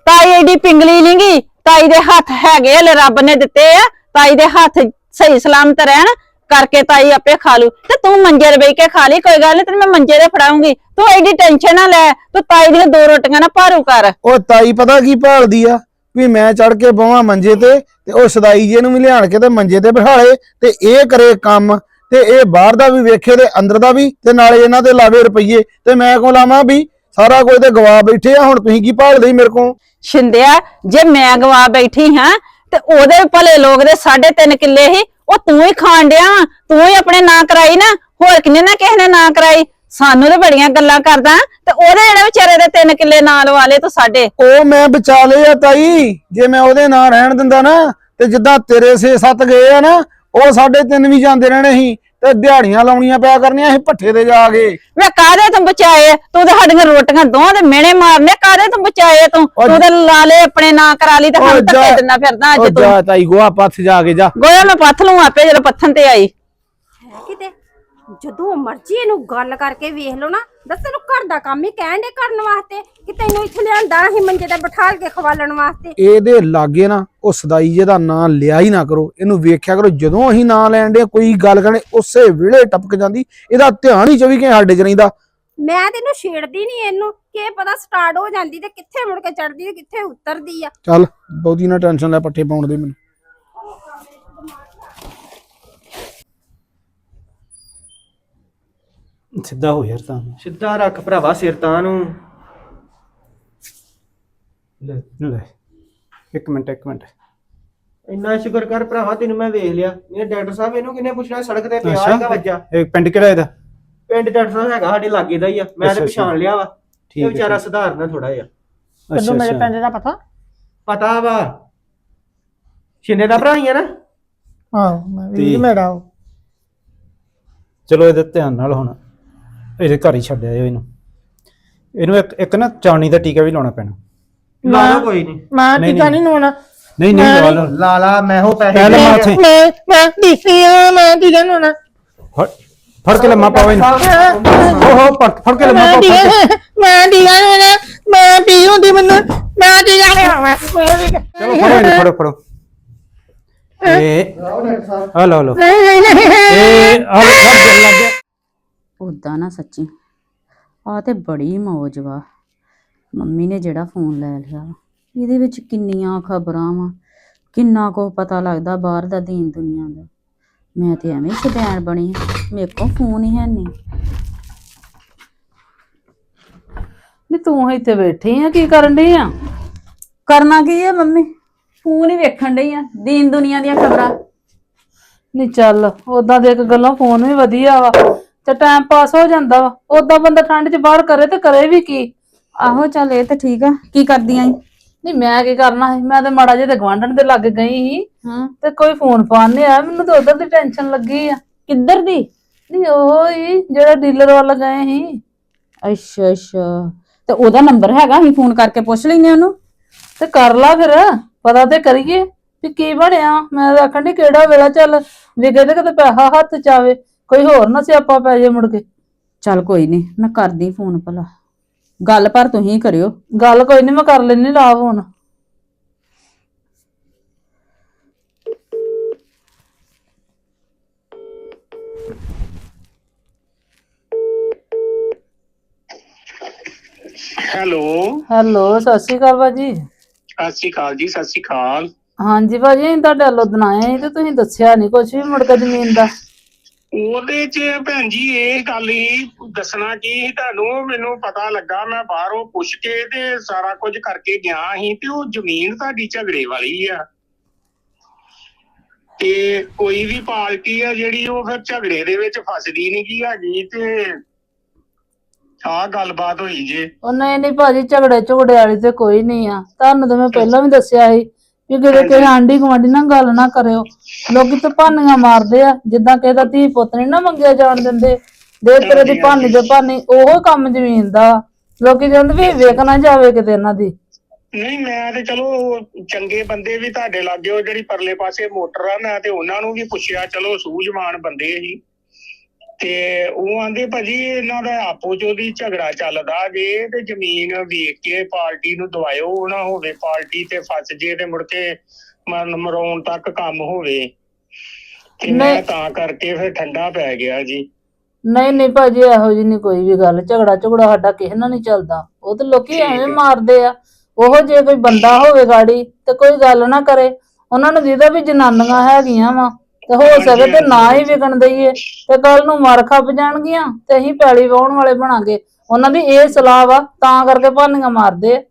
ਤਾਈ ਏਡੀ ਪਿੰਗਲੀ ਨਹੀਂਗੀ ਤਾਈ ਦੇ ਹੱਥ ਹੈਗੇ ਹਲੇ ਰੱਬ ਨੇ ਦਿੱਤੇ ਆ ਤਾਈ ਦੇ ਹੱਥ ਸਹੀ ਸਲਾਮਤ ਰਹਿਣ ਕਰਕੇ ਤਾਈ ਆਪੇ ਖਾ ਲੂ। ਤੇ ਤੂੰ ਮੰਜੇ ਤੇ ਬਹਿ ਕੇ ਖਾ ਲਈ ਕੋਈ ਗੱਲ ਨਹੀਂ ਤੈਨੂੰ ਮੈਂ ਮੰਜੇ ਤੇ ਫੜਾਉਂਗੀ। ਤੂੰ ਐਡੀ ਟੈਨਸ਼ਨ ਨਾ ਲੈ ਤੂੰ ਤਾਈ ਦੀਆਂ ਦੋ ਰੋਟੀਆਂ ਨਾ ਭਾਰੂ ਕਰ। ਉਹ ਤਾਈ ਪਤਾ ਕੀ ਭਾਲਦੀ ਆ? ਵੀ ਮੈਂ ਚੜ ਕੇ ਬਵਾਂ ਮੰਜੇ ਤੇ ਤੇ ਉਹ ਸਦਾਈ ਜੇ ਨੂੰ ਵੀ ਲਿਆਣ ਕੇ ਤੇ ਮੰਜੇ ਤੇ ਬਿਠਾਲੇ ਤੇ ਇਹ ਕਰੇ ਕੰਮ ਤੇ ਇਹ ਬਾਹਰ ਦਾ ਵੀ ਵੇਖੇ ਤੇ ਅੰਦਰ ਦਾ ਵੀ ਤੇ ਨਾਲੇ ਇਹਨਾਂ ਦੇ ਲਾਵੇ ਰੁਪਈਏ। ਤੇ ਮੈਂ ਕੋ ਲਾਵਾਂ ਵੀ ਸਾਰਾ ਕੁਝ ਤੇ ਗਵਾ ਬੈਠੇ ਆ ਹੁਣ ਤੁਸੀਂ ਕੀ ਭਾਲਦੇ ਮੇਰੇ ਕੋਲ? ਸ਼ਿੰਦਿਆ ਜੇ ਮੈਂ ਗਵਾ ਬੈਠੀ ਹਾਂ ਤੇ ਉਹਦੇ ਭਲੇ ਲੋਕ ਦੇ 3.5 ਕਿੱਲੇ ਹੀ ਉਹ ਤੂੰ ਹੀ ਖਾਣ ਡਿਆ ਵਾਂ, ਤੂੰ ਹੀ ਆਪਣੇ ਨਾਂ ਕਰਾਈ ਨਾ ਹੋਰ ਕਿੰਨੇ ਨਾ ਕਿਸੇ ਨੇ ਨਾਂ ਕਰਾਈ? ਸਾਨੂੰ ਤੇ ਬੜੀਆਂ ਗੱਲਾਂ ਕਰਦਾ ਤੇ ਉਹਦੇ ਜਿਹੜੇ ਵਿਚਾਰੇ ਦੇ ਤਿੰਨ ਕਿੱਲੇ ਨਾਂ ਲਵਾ ਲਏ ਤੂੰ ਸਾਡੇ। ਉਹ ਮੈਂ ਬਚਾ ਲਏ ਆ ਤਾਈ ਜੇ ਮੈਂ ਉਹਦੇ ਨਾਲ ਰਹਿਣ ਦਿੰਦਾ ਨਾ ਤੇ ਜਿੱਦਾਂ ਤੇਰੇ 6-7 ਗਏ ਆ ਨਾ ਉਹ ਸਾਢੇ ਤਿੰਨ ਵੀ ਜਾਂਦੇ ਰਹਿਣੇ ਸੀ। ਤੇ ਦਿਹਾੜੀਆਂ ਲਾਉਣੀਆਂ ਪਿਆ ਕਰਨੀਆਂ ਸੀ ਭੱਠੇ ਤੇ ਜਾ ਕੇ। ਵੇ ਕਾਦੇ ਤੂੰ ਬਚਾਏ ਤੂੰ ਤੇ ਸਾਡੀਆਂ ਰੋਟੀਆਂ ਦੋਹਾਂ ਦੇ ਮਿਹਣੇ ਮਾਰਨੇ ਕਾਦੇ ਤੂੰ ਬਚਾਏ ਤੂੰ? ਤੂੰ ਤੇ ਲਾਲੇ ਆਪਣੇ ਨਾਂ ਕਰਾ ਲਈ ਤੇ ਸਾਨੂੰ ਧੱਕੇ ਦਿੰਦਾ ਫਿਰਦਾ ਅੱਜ ਤੂੰ। ਜਾ ਤਾਈ ਗੋਆ ਪੱਥ ਜਾ ਕੇ ਜਾ। ਗੋਇਆ ਮੈਂ ਪੱਥ ਲੂੰ ਆਪੇ ਜਦੋਂ ਪੱਥਨ ਤੇ ਆਈ। ਹੈ ਕਿਤੇ? ਜਦੋਂ ਮਰਜ਼ੀ ਇਹਨੂੰ ਗੱਲ ਕਰਕੇ ਵੇਖ ਲਓ ਨਾ। ਦੱਸ ਤੈਨੂੰ ਘਰ ਦਾ ਕੰਮ ਹੀ ਕਹਿਣ ਦੇ ਕਰਨ ਵਾਸਤੇ ਕਿ ਤੈਨੂੰ ਇੱਥੇ ਲਿਆਂਦਾ ਅਸੀਂ ਮੰਜੇ ਤੇ ਬਿਠਾਲ ਕੇ ਖਵਾਲਣ ਵਾਸਤੇ? ਇਹਦੇ ਲਾਗੇ ਨਾ ਉਹ ਸਦਾਈ ਜੇ ਦਾ ਨਾਂ ਲਿਆ ਹੀ ਨਾ ਕਰੋ। ਇਹਨੂੰ ਵੇਖਿਆ ਕਰੋ ਜਦੋਂ ਅਸੀਂ ਨਾਂ ਲੈਣ ਦੇ ਕੋਈ ਗੱਲ ਕਰਨੇ ਉਸੇ ਵੇਲੇ ਟਪਕ ਜਾਂਦੀ। ਇਹਦਾ ਧਿਆਨ ਹੀ 24 ਘੰਟੇ ਸਾਡੇ 'ਚ ਰਹਿੰਦਾ। ਮੈਂ ਤੈਨੂੰ ਛੇੜਦੀ ਨਹੀਂ ਇਹਨੂੰ ਕਿ ਪਤਾ ਸਟਾਰਟ ਹੋ ਜਾਂਦੀ ਤੇ ਕਿੱਥੇ ਮੁੜ ਕੇ ਚੜਦੀ ਤੇ ਕਿੱਥੇ ਉਤਰਦੀ ਆ। ਚੱਲ ਬਹੁਤੀ ਨਾ ਟੈਨਸ਼ਨ ਲੈ ਪੱਠੇ ਪਾਉਣ ਦੇ ਮੈਨੂੰ। ਸਿੱਧਾ ਹੋ ਯਾਰ ਤਾਂ। ਸਿੱਧਾ ਰੱਖ ਭਰਾਵਾ ਸਿਰ ਤਾਂ ਨੂੰ। ਲੈ। ਲੈ। ਇੱਕ ਮਿੰਟ ਇੱਕ ਮਿੰਟ। ਇੰਨਾ ਸ਼ੁਕਰ ਕਰ ਭਰਾਵਾ ਤੈਨੂੰ ਮੈਂ ਵੇਖ ਲਿਆ। ਇਹ ਡਾਕਟਰ ਸਾਹਿਬ ਇਹਨੂੰ ਕਿੰਨੇ ਪੁੱਛਣਾ? ਸੜਕ ਤੇ ਪਿਆ ਹੈਗਾ ਵੱਜਾ। ਇਹ ਪਿੰਡ ਕਿਹੜਾ ਇਹਦਾ? ਪਿੰਡ ਡਾਕਟਰ ਸਾਹਿਬ ਹੈਗਾ ਸਾਡੇ ਲਾਗੇ ਦਾ ਹੀ ਆ। ਮੈਂ ਤੇ। ਪਛਾਣ ਲਿਆ ਵਾ। ਠੀਕ ਇਹ ਵਿਚਾਰਾ। ਸੁਧਾਰਨਾ ਥੋੜਾ ਜਿਹਾ। ਅੱਛਾ ਮੇਰੇ ਪਿੰਡ ਦਾ ਪਤਾ? ਪਤਾ ਵਾ। ਸ਼ਿੰਦੇ ਦਾ ਭਰਾ ਹੀ ਆ ਨਾ। ਹਾਂ ਮੈਂ ਵੀ ਮੇਰਾ ਚਲੋ ਇਹਦੇ ਧਿਆਨ ਨਾਲ ਹੁਣ। ਇਹਦੇ ਘਰ ਹੀ ਛੱਡ ਆਇਓ ਇਹਨੂੰ। ਇਹਨੂੰ ਇੱਕ ਇੱਕ ਨਾ ਚਾਣੀ ਦਾ ਟੀਕਾ ਵੀ ਲਾਉਣਾ ਪੈਣਾ। ਲਾ ਲਓ ਕੋਈ ਨਹੀਂ। ਮੈਂ ਨਹੀਂ, ਟੀਕਾ ਨਹੀਂ। ਲਾਉਣਾ। ਨਹੀਂ ਨਹੀਂ ਲਓ। ਲਾ ਲਾ ਮੈਂ ਹੋ ਪੈਸੇ ਪਹਿਲਾਂ ਮੈਂ। ਉੱਥੇ ਮੈਂ ਮੈਂ ਦੀਸੀ ਆ ਮੈਂ ਟੀਕਾ ਨਹੀਂ ਲਾਉਣਾ। ਫੜ ਫੜ ਕੇ ਲੰਮਾ ਪਾਓ ਇਹਨੂੰ। ਓਹੋ ਫੜ ਫੜ ਕੇ ਲੰਮਾ ਮੈਂ ਪਾਓ ਫੜ ਕੇ। ਟੀਕਾ ਮੈਂ ਟੀਕਾ ਨਹੀਂ ਲਾਉਣਾ। ਮੈਂ ਪੀ ਹੁੰਦੀ ਮੈਨੂੰ। ਮੈਂ ਟੀਕਾ ਨਹੀਂ ਲਾਉਣਾ। ਚਲੋ ਫੜੋ ਇਹਨੂੰ ਫੜੋ ਫੜੋ। ਇਹ ਆ ਲਓ ਲਓ ਨਹੀਂ ਨਹੀਂ ਨਹੀਂ। ਇਹ ਲਓ ਲੱਗ ਗਿਆ। ਉਦਾਂ ਨਾ ਸੱਚੀ। ਆ ਤੇ ਬੜੀ ਮੌਜ ਵਾ। ਮੰਮੀ ਨੇ ਜਿਹੜਾ ਫੋਨ ਲੈ ਲਿਆ ਇਹਦੇ ਵਿੱਚ ਕਿੰਨੀਆਂ ਖਬਰਾਂ ਵਾ। ਕਿੰਨਾ ਕੋ ਪਤਾ ਲੱਗਦਾ ਬਾਹਰ ਦਾ ਦੀਨ ਦੁਨੀਆ ਦਾ। ਮੈਂ ਤੇ ਐਵੇਂ ਸ਼ਦੈਣ ਬਣੀ ਮੇਰੇ ਕੋਲ ਫੋਨ ਹੀ ਹੈ ਨਹੀਂ। ਨੀ ਤੂੰ ਇੱਥੇ ਬੈਠੀ ਆ ਕੀ ਕਰਨ ਡਈ ਆ? ਕਰਨਾ ਕੀ ਹੈ ਮੰਮੀ? ਫੋਨ ਹੀ ਵੇਖਣ ਡਈ ਆ ਦੀਨ ਦੁਨੀਆ ਦੀਆਂ ਖਬਰਾਂ। ਨੀ ਚੱਲ ਉਦਾਂ ਦੇ ਇੱਕ ਗੱਲੋਂ ਫੋਨ ਵੀ ਵਧੀਆ ਵਾ। ਤੇ ਟਾਈਮ ਪਾਸ ਹੋ ਜਾਂਦਾ ਵਾ। ਉਦਾਂ ਬੰਦਾ ਠੰਡ 'ਚ ਬਾਹਰ ਕਰੇ ਤੇ ਕਰੇ ਵੀ ਕੀ। ਆਹੋ ਚੱਲ ਇਹ ਤਾਂ ਠੀਕ ਆ। ਕੀ ਕਰਦੀਆਂ ਈ ਨਹੀਂ ਮੈਂ ਕੀ ਕਰਨਾ ਸੀ? ਮੈਂ ਤੇ ਮਾੜਾ ਜਿਹਾ ਤੇ ਗਵਾਂਢਣ ਦੇ ਲੱਗ ਗਈ ਸੀ। ਹਾਂ। ਤੇ ਕੋਈ ਫੋਨ ਫਾਨ ਨਹੀਂ ਆਇਆ। ਮੈਨੂੰ ਤਾਂ ਉਧਰ ਦੀ ਟੈਨਸ਼ਨ ਲੱਗੀ ਆ। ਕਿੱਧਰ ਦੀ? ਨਹੀਂ ਉਹ ਹੀ ਜਿਹੜਾ ਡੀਲਰ ਵੱਲ ਗਏ ਸੀ। ਅੱਛਾ ਅੱਛਾ। ਤੇ ਉਹਦਾ ਨੰਬਰ ਹੈਗਾ ਅਸੀਂ ਫੋਨ ਕਰਕੇ ਪੁੱਛ ਲੈਨੇ ਉਹਨੂੰ। ਤੇ ਕਰ ਲਾ ਫਿਰ। ਪਤਾ ਤੇ ਕਰੀਏ ਵੀ ਕੀ ਬਣਿਆ। ਮੈਂ ਤਾਂ ਆਖਣ ਦੀ ਕਿਹੜਾ ਵੇਲਾ ਚੱਲ ਵਿਗੇ ਤੇ ਕਿਤੇ ਪੈਸਾ ਹੱਥ ਚ ਆਵੇ। ਕੋਈ ਹੋਰ ਨਾ ਸਿਆਪਾ ਪੈ ਜੇ ਮੁੜ ਕੇ। ਚੱਲ ਕੋਈ ਨਹੀਂ ਮੈਂ ਕਰਦੀ ਫੋਨ ਭਲਾ। ਗੱਲ ਪਰ ਤੁਸੀਂ ਕਰਿਓ। ਗੱਲ ਕੋਈ ਨਹੀਂ ਮੈਂ ਕਰ ਲੈਣੀ ਲਾਭ ਹੁਣ ਹੈਲੋ। ਹੈਲੋ ਸਤਿ ਸ਼੍ਰੀ ਅਕਾਲ ਭਾਜੀ। ਸਤਿ ਸ਼੍ਰੀ ਅਕਾਲ ਜੀ ਸਤਿ ਸ਼੍ਰੀ ਅਕਾਲ। ਹਾਂਜੀ ਭਾਜੀ ਅਸੀਂ ਤੁਹਾਡੇ ਵੱਲੋਂ ਦਨਾਏ ਸੀ ਤੇ ਤੁਸੀਂ ਦੱਸਿਆ ਨਹੀਂ ਕੁਝ ਵੀ ਮੁੜ ਕੇ ਜ਼ਮੀਨ ਦਾ। ਉਹਦੇ ਚ ਭੈਣ ਜੀ ਇਹ ਗੱਲ ਹੀ ਦੱਸਣਾ ਕੀ ਸੀ ਤੁਹਾਨੂੰ ਮੈਨੂੰ ਪਤਾ ਲੱਗਾ, ਮੈਂ ਬਾਹਰੋਂ ਪੁੱਛ ਕੇ ਤੇ ਸਾਰਾ ਕੁਝ ਕਰਕੇ ਗਿਆ ਸੀ ਤੇ ਉਹ ਜ਼ਮੀਨ ਤੁਹਾਡੀ ਝਗੜੇ ਵਾਲੀ ਆ। ਤੇ ਕੋਈ ਵੀ ਪਾਰਟੀ ਆ ਜਿਹੜੀ ਉਹ ਫਿਰ ਝਗੜੇ ਦੇ ਵਿੱਚ ਫਸਦੀ ਨਹੀਂ ਕੀ ਹੈਗੀ ਤੇ ਆਹ ਗੱਲਬਾਤ ਹੋਈ ਜੇ। ਉਹ ਨਹੀਂ ਨਹੀਂ ਭਾਜੀ ਝਗੜੇ ਝਗੜੇ ਵਾਲੀ ਤੇ ਕੋਈ ਨਹੀਂ ਆ। ਤੁਹਾਨੂੰ ਤਾਂ ਮੈਂ ਪਹਿਲਾਂ ਵੀ ਦੱਸਿਆ ਸੀ ਕਿ ਕਿਤੇ ਕਿਸੇ ਆਂਢੀ ਗੁਆਂਢੀ ਨਾਲ ਗੱਲ ਨਾ ਕਰਿਓ। ਲੋਕੀ ਤਾਂ ਭਾਨੀਆਂ ਮਾਰਦੇ ਆ ਜਿੱਦਾਂ ਕਿਸੇ ਦਾ ਧੀ ਪੁੱਤ ਨਹੀਂ ਨਾ ਮੰਗਿਆ ਜਾਣ ਦਿੰਦੇ। ਦੇ ਤੇਰੇ ਦੀ ਭਾਨੀ ਦੇ ਭਾਨੀ ਉਹ ਕੰਮ ਜ਼ਮੀਨ ਦਾ। ਲੋਕੀ ਕਹਿੰਦੇ ਵੀ ਵੇਖ ਨਾ ਜਾਵੇ ਕਿਤੇ ਇਹਨਾਂ ਦੀ। ਨਹੀਂ ਮੈਂ ਤੇ ਚਲੋ ਚੰਗੇ ਬੰਦੇ ਵੀ ਤੁਹਾਡੇ ਲਾਗੇ ਉਹ ਜਿਹੜੀ ਪਰਲੇ ਪਾਸੇ ਮੋਟਰ ਆ ਮੈਂ ਤੇ ਉਹਨਾਂ ਨੂੰ ਵੀ ਪੁੱਛਿਆ ਚਲੋ ਸੂਝਵਾਨ ਬੰਦੇ ਸੀ ਤੇ ਉਹ ਆਂਦੇ ਭਾਜੀ ਇਹਨਾਂ ਦਾ ਆਪੋ ਚ ਉਹਦੀ ਝਗੜਾ ਚੱਲਦਾ ਜੇ ਤੇ ਜ਼ਮੀਨ ਵੇਖ ਕੇ ਪਾਰਟੀ ਨੂੰ ਦਵਾਇਓ ਨਾ ਹੋਵੇ ਪਾਰਟੀ ਤੇ ਫਸ ਜੇ ਤੇ ਮੁੜ ਕੇ ਮਰਨ ਮਰਾਉਣ ਤੱਕ ਕੰਮ ਹੋਵੇ। ਤੇ ਮੈਂ ਨਹੀਂ। ਤਾਂ ਕਰਕੇ ਫਿਰ ਠੰਡਾ ਪੈ ਗਿਆ ਜੀ। ਨਹੀਂ ਨਹੀਂ ਭਾਜੀ ਇਹੋ ਜੀ ਨਹੀਂ ਕੋਈ ਵੀ ਗੱਲ। ਝਗੜਾ ਝਗੜਾ ਸਾਡਾ ਕਿਸੇ ਨਾਲ ਨਹੀਂ ਚੱਲਦਾ। ਉਹ ਤੇ ਲੋਕੀ ਠੀਕ ਐਵੇਂ ਹੈ। ਮਾਰਦੇ ਆ। ਉਹ ਜੇ ਕੋਈ ਬੰਦਾ ਹੋਵੇ ਗਾੜੀ ਤੇ ਕੋਈ ਗੱਲ ਨਾ ਕਰੇ। ਉਹਨਾਂ ਨੂੰ ਜਿਹਦਾ ਵੀ ਜਨਾਨੀਆਂ ਹੈਗੀਆਂ ਵਾ। ਤੇ ਹੋ ਸਕੇ ਤੇ ਨਾ ਹੀ ਵਿਕਣ ਦਈਏ। ਤੇ ਕੱਲ ਨੂੰ ਮਰ ਖੱਪ ਜਾਣਗੀਆਂ ਤੇ ਅਸੀਂ ਪੈਲੀ ਵਾਉਣ ਵਾਲੇ ਬਣਾਂਗੇ। ਉਹਨਾਂ ਦੀ ਇਹ ਸਲਾਹ ਵਾ ਤਾਂ ਕਰਕੇ ਭਾਨੀਆਂ ਮਾਰਦੇ ਆ।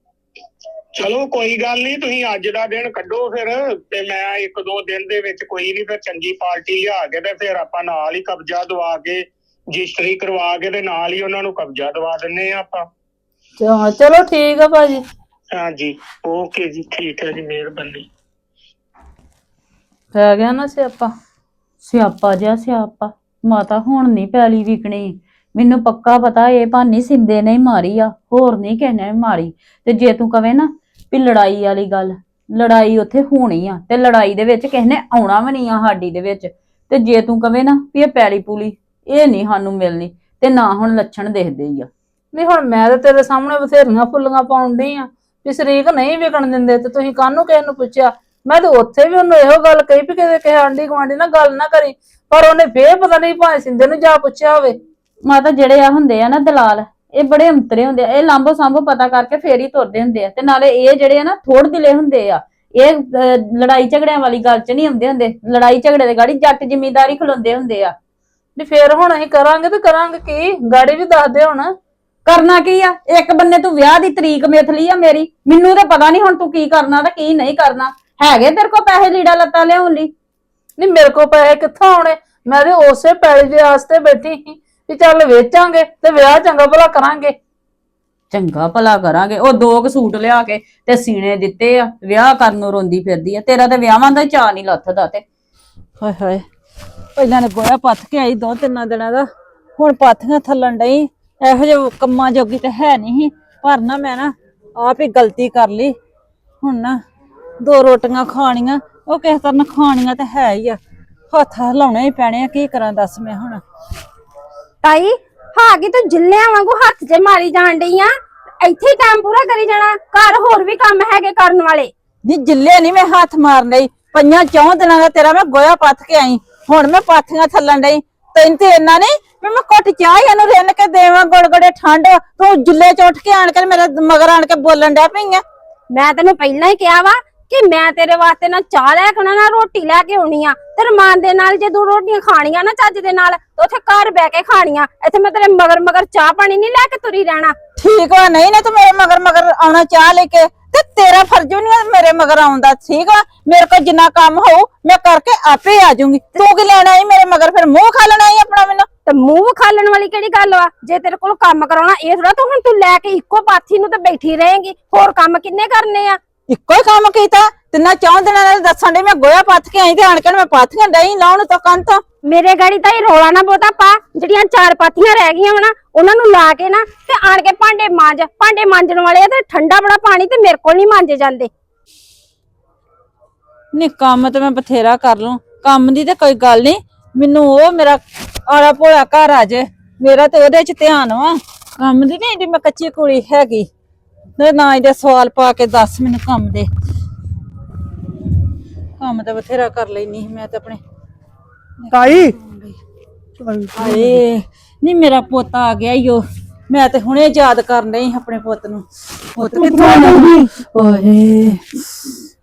ਚਲੋ ਕੋਈ ਗੱਲ ਨਹੀਂ ਤੁਸੀਂ ਅੱਜ ਦਾ ਦਿਨ ਕੱਢੋ ਫਿਰ ਤੇ ਮੈਂ ਇੱਕ ਦੋ ਦਿਨ ਦੇ ਵਿੱਚ ਕੋਈ ਨਹੀਂ ਫਿਰ ਚੰਗੀ ਪਾਰਟੀ ਲਿਆ ਕੇ ਤੇ ਫਿਰ ਆਪਾਂ ਨਾਲ ਹੀ ਕਬਜ਼ਾ ਦਵਾ ਕੇ ਰਜਿਸਟਰੀ ਕਰਵਾ ਕੇ ਤੇ ਨਾਲ ਹੀ ਉਹਨਾਂ ਨੂੰ ਕਬਜ਼ਾ ਦਵਾ ਦਿੰਨੇ ਆ ਆਪਾਂ। ਚਲੋ ਚਲੋ ਠੀਕ ਆ ਭਾਜੀ। ਹਾਂਜੀ ਓਕੇ ਜੀ ਠੀਕ ਹੈ ਜੀ ਮਿਹਰਬਾਨੀ। ਪੈ ਗਿਆ ਨਾ ਸਿਆਪਾ। ਸਿਆਪਾ ਜਿਹਾ ਸਿਆਪਾ। ਮਾਤਾ ਹੁਣ ਨਹੀਂ ਪੈਲੀ ਵਿਕਣੀ। ਮੈਨੂੰ ਪੱਕਾ ਪਤਾ ਇਹ ਭਾਨੀ ਸਿੰਦੇ ਨੇ ਹੀ ਮਾਰੀ ਆ। ਹੋਰ ਨਹੀਂ ਕਿਸੇ ਮਾਰੀ। ਤੇ ਜੇ ਤੂੰ ਕਵੇਂ ਨਾ ਵੀ ਲੜਾਈ ਵਾਲੀ ਗੱਲ, ਲੜਾਈ ਉੱਥੇ ਹੋਣੀ ਆ ਤੇ ਲੜਾਈ ਦੇ ਵਿੱਚ ਕਿਸੇ ਨੇ ਆਉਣਾ ਵੀ ਨਹੀਂ ਆ ਸਾਡੀ ਦੇ ਵਿੱਚ। ਤੇ ਜੇ ਤੂੰ ਕਵੇਂ ਨਾ ਵੀ ਇਹ ਪੈਲੀ ਪੂਲੀ, ਇਹ ਨਹੀਂ ਸਾਨੂੰ ਮਿਲਣੀ, ਤੇ ਨਾ ਹੁਣ ਲੱਛਣ ਦੇਖਦੇ ਹੀ ਆ। ਨਹੀਂ ਹੁਣ ਮੈਂ ਤੇ ਤੇਰੇ ਸਾਹਮਣੇ ਬਥੇਰੀਆਂ ਫੁੱਲੀਆਂ ਪਾਉਣ ਡਈ ਆ। ਵੀ ਸ਼ਰੀਕ ਨਹੀਂ ਵਿਕਣ ਦਿੰਦੇ ਤੇ ਤੁਸੀਂ ਕਾਹਨੂੰ ਕਿਸੇ ਨੂੰ ਪੁੱਛਿਆ? ਮੈਂ ਤੇ ਉੱਥੇ ਵੀ ਉਹਨੂੰ ਇਹੋ ਗੱਲ ਕਹੀ ਵੀ ਕਿਤੇ ਕਿਸੇ ਆਂਢੀ ਗੁਆਂਢੀ ਨਾਲ ਗੱਲ ਨਾ ਕਰੀ ਪਰ ਉਹਨੇ ਫੇਰ ਪਤਾ ਨਹੀਂ ਭਾਵੇਂ ਸਿੰਦੇ ਨੂੰ ਜਾ ਪੁੱਛਿਆ ਹੋਵੇ। ਮਾਤਾ ਜਿਹੜੇ ਆ ਹੁੰਦੇ ਆ ਨਾ ਦਲਾਲ ਇਹ ਬੜੇ ਅੰਤਰੇ ਹੁੰਦੇ ਆ ਇਹ ਲਾਂਬੋ ਸਾਂਭੋ ਪਤਾ ਕਰਕੇ ਫੇਰ ਹੀ ਤੁਰਦੇ ਹੁੰਦੇ ਆ। ਤੇ ਨਾਲੇ ਇਹ ਜਿਹੜੇ ਆ ਨਾ ਥੋੜ ਦਿਲੇ ਹੁੰਦੇ ਆ ਇਹ ਅਹ, ਲੜਾਈ ਝਗੜਿਆਂ ਵਾਲੀ ਗੱਲ 'ਚ ਨਹੀਂ ਆਉਂਦੇ ਹੁੰਦੇ ਲੜਾਈ ਝਗੜੇ ਦੇ ਗਾੜੀ ਜੱਟ ਜ਼ਿਮੀਂਦਾਰੀ ਖਲੋਂਦੇ ਹੁੰਦੇ ਆ। ਵੀ ਫੇਰ ਹੁਣ ਅਸੀਂ ਕਰਾਂਗੇ ਤੇ ਕਰਾਂਗੇ ਕੀ? ਗਾੜੀ ਵੀ ਦੱਸ ਦੇ ਹੁਣ ਕਰਨਾ ਕੀ ਆ? ਇੱਕ ਬੰਨੇ ਤੂੰ ਵਿਆਹ ਦੀ ਤਰੀਕ ਮਿਥ ਲਈ ਆ ਮੇਰੀ ਮੈਨੂੰ ਤਾਂ ਪਤਾ ਨਹੀਂ ਹੁਣ ਤੂੰ ਕੀ ਕਰਨਾ ਤੇ ਕੀ ਨਹੀਂ ਕਰਨਾ। ਹੈਗੇ ਤੇਰੇ ਕੋਲ ਪੈਸੇ ਲੀੜਾ ਲੱਤਾ ਲਿਆਉਣ ਲਈ? ਨਹੀਂ ਮੇਰੇ ਕੋਲ ਪੈਸੇ ਕਿੱਥੋਂ ਆਉਣੇ? ਮੈਂ ਤੇ ਉਸੇ ਪੈਲੀ ਦੇ ਆਸਤੇ ਬੈਠੀ ਸੀ ਵੀ ਚੱਲ ਵੇਚਾਂਗੇ ਤੇ ਵਿਆਹ ਚੰਗਾ ਭਲਾ ਕਰਾਂਗੇ। ਚੰਗਾ ਭਲਾ ਕਰਾਂਗੇ। ਉਹ ਦੋ ਕੁ ਸੂਟ ਲਿਆ ਕੇ ਤੇ ਸੀਨੇ ਦਿੱਤੇ ਆ। ਵਿਆਹ ਕਰਨ ਨੂੰ ਰੋਂਦੀ ਫਿਰਦੀ ਆ। ਤੇਰਾ ਤੇ ਵਿਆਹਾਂ ਦਾ ਚਾਹ ਨਹੀਂ ਲੱਥਦਾ ਤੇ। ਹਾਏ ਹਾਏ ਪਹਿਲਾਂ ਨੇ ਗੋਇਆ ਪੱਥ ਕੇ ਆਈ ਦੋ ਤਿੰਨਾਂ ਦਿਨਾਂ ਦਾ। ਹੁਣ ਪਾਥੀਆਂ ਥੱਲਣ ਡਈ। ਇਹੋ ਜਿਹੇ ਕੰਮਾਂ ਜੋਗੀ ਤੇ ਹੈ ਨਹੀਂ ਸੀ। ਪਰ ਨਾ ਮੈਂ ਨਾ ਆਪ ਹੀ ਗਲਤੀ ਕਰ ਲਈ। ਹੁਣ ਨਾ ਦੋ ਰੋਟੀਆਂ ਖਾਣੀਆਂ ਉਹ ਕਿਸ ਤਰ੍ਹਾਂ ਖਾਣੀਆਂ ਤੇ ਹੈ ਹੀ ਆ। ਹੱਥ ਹਿਲਾਉਣੇ ਹੀ ਪੈਣੇ ਆ ਕੀ ਕਰਾਂ ਦੱਸ ਮੈਂ ਹੁਣ। ਤਾਈ ਹਾਂ ਕਿ ਤੂੰ ਜਿੱਲਿਆਂ ਵਾਂਗੂ ਹੱਥ 'ਚ ਮਾਰੀ ਜਾਣ ਡਈ ਆ। ਇੱਥੇ ਟਾਈਮ ਪੂਰਾ ਕਰੀ ਜਾਣਾ ਘਰ ਹੋਰ ਵੀ ਕੰਮ ਹੈਗੇ ਕਰਨ ਵਾਲੇ। ਨੀ ਜਿੱਲੇ ਨਹੀਂ ਮੈਂ ਹੱਥ ਮਾਰਨ ਲਈ ਪੰਜਾਂ ਚੌਂ ਦਿਨਾਂ ਦਾ ਤੇਰਾ ਮੈਂ ਗੋਇਆ ਪੱਥ ਕੇ ਆਈ। ਹੁਣ ਮੈਂ ਪਾਥੀਆਂ ਥੱਲਣ ਡਈ। ਤੈਨੂੰ ਤੇ ਇੰਨਾ ਨਹੀਂ ਵੀ ਮੈਂ ਘੁੱਟ ਚਾਹ ਹੀ ਇਹਨੂੰ ਰਿੰਨ ਕੇ ਦੇਵਾਂ ਗੜਗੜੇ ਠੰਡ। ਤੂੰ ਜਿੱਲੇ ਚ ਉੱਠ ਕੇ ਆਣ ਕੇ ਮੇਰੇ ਮਗਰ ਆਣ ਕੇ ਬੋਲਣ ਡੈ ਪਈ ਆ। ਮੈਂ ਤੈਨੂੰ ਪਹਿਲਾਂ ਹੀ ਕਿਹਾ ਵਾ ਕਿ ਮੈਂ ਤੇਰੇ ਵਾਸਤੇ ਨਾ ਚਾਹ ਲੈ ਕੇ ਨਾ ਰੋਟੀ ਲੈ ਕੇ ਆਉਣੀ ਆ। ਤੇ ਰਮਾਨ ਦੇ ਨਾਲ ਜੇ ਦੋ ਰੋਟੀਆਂ ਖਾਣੀਆਂ ਨਾ ਚੱਜ ਦੇ ਨਾਲ ਤੇ ਉੱਥੇ ਘਰ ਬਹਿ ਕੇ ਖਾਣੀਆਂ। ਇੱਥੇ ਮੈਂ ਤੇਰੇ ਮਗਰ ਮਗਰ ਚਾਹ ਪਾਣੀ ਨਹੀਂ ਲੈ ਕੇ ਤੁਰੀ ਰਹਿਣਾ। ਠੀਕ ਵਾ ਨਹੀਂ ਨਾ ਤੂੰ ਮੇਰੇ ਮਗਰ ਮਗਰ ਆਉਣਾ ਚਾਹ ਲੈ ਕੇ ਤੇ ਤੇਰਾ ਫਰਜ਼ ਨਹੀਂ ਮੇਰੇ ਮਗਰ ਆਉਂਦਾ ਠੀਕ ਵਾ ਮੇਰੇ ਕੋਲ ਜਿੰਨਾ ਕੰਮ ਹੋਊ ਮੈਂ ਕਰਕੇ ਆਪੇ ਆ ਜਾਊਂਗੀ। ਤੂੰ ਕੀ ਲੈਣਾ ਈ ਮੇਰੇ ਮਗਰ ਫਿਰ ਮੂੰਹ ਖਾ ਲੈਣਾ ਈ ਆਪਣਾ ਮੈਨੂੰ? ਤੇ ਮੂੰਹ ਖਾਲਣ ਵਾਲੀ ਕਿਹੜੀ ਗੱਲ ਵਾ ਜੇ ਤੇਰੇ ਕੋਲ ਕੰਮ ਕਰਾਉਣਾ ਇਹ ਥੋੜਾ ਤੂੰ ਹੁਣ ਤੂੰ ਲੈ ਕੇ ਇੱਕੋ ਪਾਥੀ ਨੂੰ ਤੇ ਬੈਠੀ ਰਹੇਂਗੀ। ਹੋਰ ਕੰਮ ਕਿੰਨੇ ਕਰਨੇ ਆ? ਇੱਕੋ ਹੀ ਕੰਮ ਕੀਤਾ ਤਿੰਨਾਂ ਚੌਂ ਦਿਨਾਂ ਨਾਲ ਦੱਸਣ ਦੇ ਮੈਂ ਗੋਇਆ ਪੱਥ ਕੇ ਆਈ ਤੇ ਆਣ ਕੇ ਮੈਂ ਪਾਥੀਆਂ ਡਈ ਲਾਉਣ ਤੋਂ ਕੰਨ ਤੋਂ। ਮੇਰੇ ਗਾੜੀ ਤਾਂ ਇਹ ਰੋਲਾ ਨਾ ਬਹੁਤਾ ਪਾ ਜਿਹੜੀਆਂ ਚਾਰ ਪਾਥੀਆਂ ਰਹਿ ਗਈਆਂ ਵਾ ਨਾ ਉਹਨਾਂ ਨੂੰ ਲਾ ਕੇ ਨਾ ਤੇ ਆਣ ਕੇ ਭਾਂਡੇ ਮਾਂਜ ਭਾਂਡੇ ਮਾਂਜਣ ਵਾਲੇ ਆ ਤੇ ਠੰਡਾ ਬੜਾ ਪਾਣੀ ਤੇ ਮੇਰੇ ਕੋਲ ਨਹੀਂ ਮਾਂਜੇ ਜਾਂਦੇ। ਨਹੀਂ ਕੰਮ ਤੇ ਮੈਂ ਬਥੇਰਾ ਕਰ ਲੂੰ ਕੰਮ ਦੀ ਤੇ ਕੋਈ ਗੱਲ ਨਹੀਂ ਮੈਨੂੰ ਉਹ ਮੇਰਾ ਆਲਾ ਭੋਲਾ ਘਰ ਆ ਜੇ ਮੇਰਾ ਤੇ ਉਹਦੇ ਚ ਧਿਆਨ ਵਾ। ਕੰਮ ਦੀ ਨਹੀਂ ਮੈਂ ਕੱਚੀ ਕੁੜੀ ਹੈਗੀ। ਤੇ ਨਾ ਇਹਦੇ ਸਵਾਲ ਪਾ ਕੇ ਦੱਸ ਮੈਨੂੰ ਕੰਮ ਦੇ। ਕੰਮ ਤਾਂ ਬਥੇਰਾ ਕਰ ਲੈਣੀ ਮੈਂ ਤੇ ਆਪਣੇ। ਤਾਈ? ਹਾਏ ਨਹੀਂ ਮੇਰਾ ਪੁੱਤ ਆ ਗਿਆ ਈਓ ਮੈਂ ਤੇ ਹੁਣੇ ਯਾਦ ਕਰਨ ਡਈ ਆਪਣੇ ਪੁੱਤ ਨੂੰ। ਪੁੱਤ ਕਿੱਥੋਂ ਆਇਆ? ਓਏ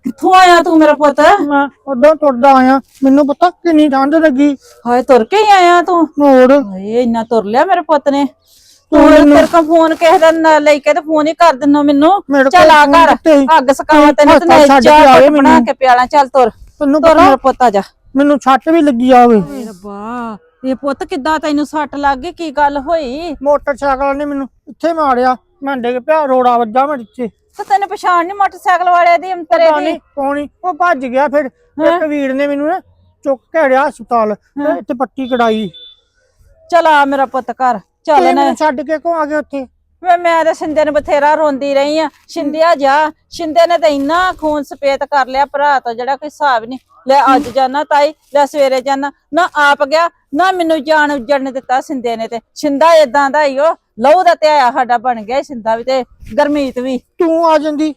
ਕਿੱਥੋਂ ਆਇਆ ਤੂੰ ਮੇਰਾ ਪੁੱਤ? ਮੈਂ ਉਦੋਂ ਤੁਰਦਾ ਆਇਆ। ਮੈਨੂੰ ਪਤਾ ਕਿੰਨੀ ਠੰਡ ਲੱਗੀ। ਹਾਏ ਤੁਰ ਕੇ ਹੀ ਆਇਆ ਤੂੰ। ਹੋਰ? ਹਾਏ ਇੰਨਾ ਤੁਰ ਲਿਆ ਮੇਰੇ ਪੁੱਤ ਨੇ। ਤੂੰ ਤੇਰੇ ਕੋਲ ਫੋਨ ਕਿਸੇ ਦਾ ਨਾ ਲੈ ਕੇ ਤੇ ਫੋਨ ਹੀ ਕਰ ਦਿੰਦਾ ਮੈਨੂੰ। ਮੇਰੇ ਚੱਲ ਆ ਕੋਲ ਫੋਨ ਘਰ ਕਿੱਥੇ ਸੀ? ਅੱਗ ਸਕਾਵਾ ਤੈਨੂੰ ਤੇ ਹੱਥਾਂ ਨਾਲ ਛੱਡ ਕੇ ਚਾਹ ਆਵੇ ਘੁੱਟ ਬਣਾ ਮੈਨੂੰ। ਕੇ ਪਿਆਲਾਂ ਚੱਲ ਤੁਰ। ਤੈਨੂੰ ਤੁਰ ਪਤਾ ਮੇਰਾ ਪੁੱਤ ਆ ਜਾ। ਮੈਨੂੰ ਛੱਟ ਵੀ ਲੱਗੀ ਆਵੇ। ਏ ਰੱਬਾ ਇਹ ਪੁੱਤ ਕਿੱਦਾਂ ਤੈਨੂੰ ਸੱਟ ਲੱਗ ਗਈ ਕੀ ਗੱਲ ਹੋਈ? ਮੋਟਰਸਾਈਕਲ ਨੇ ਮੈਨੂੰ ਇੱਥੇ ਮਾਰਿਆ ਮੈਂ ਡਿੱਗ ਪਿਆ ਰੋੜਾ ਵੱਜਾ ਮੇਰੇ ਇੱਥੇ ਤੇ ਤੈਨੂੰ ਪਛਾਣ ਨਹੀਂ ਮੋਟਰਸਾਈਕਲ ਵਾਲੇ ਦੀ ਅੰਤਰੇ ਦੀ? ਕੌਣੀ ਉਹ ਭੱਜ ਗਿਆ ਫਿਰ। ਇੱਕ ਵੀਰ ਨੇ ਮੈਨੂੰ ਨਾ ਚੁੱਕ ਕੇ ਅੜਿਆ ਹਸਪਤਾਲ ਤੇ ਇੱਥੇ ਪੱਟੀ ਕਢਾਈ। ਚਲ ਮੇਰਾ ਪੁੱਤ ਘਰ। ਚੱਲ ਨਾ। ਮੈਨੂੰ ਛੱਡ ਕੇ ਕੋ ਆ ਗਏ ਉੱਥੇ? ਵੇ ਮੈਂ ਤੇ ਸ਼ਿੰਦੇ ਨੂੰ ਬਥੇਰਾ ਰੋਂਦੀ ਰਹੀ ਆ। ਸ਼ਿੰਦਿਆ ਜਾ। ਸ਼ਿੰਦੇ ਨੇ ਤਾਂ ਇੰਨਾ ਖੂਨ ਸਪੇਤ ਕਰ ਲਿਆ ਭਰਾ ਤੋਂ ਜਿਹੜਾ ਕੋਈ ਹਿਸਾਬ ਨਹੀਂ। ਲੈ ਅੱਜ ਜਾਣਾ ਤਾਈ ਲੈ ਸਵੇਰੇ ਜਾਣਾ ਨਾ ਆਪ ਗਿਆ ਨਾ ਮੈਨੂੰ ਜਾਣ ਉੱਜਣ ਦਿੱਤਾ ਸ਼ਿੰਦੇ ਨੇ ਤੇ। ਸ਼ਿੰਦਾ ਇਦਾਂ ਦਾ ਹੀ ਉਹ ਲਹੂ ਦਾ ਧਿਆਇਆ ਸਾਡਾ ਬਣ ਗਿਆ ਸ਼ਿੰਦਾ ਵੀ ਤੇ ਗਰਮੀਤ ਵੀ। ਤੂੰ ਆ ਜਾਂਦੀ।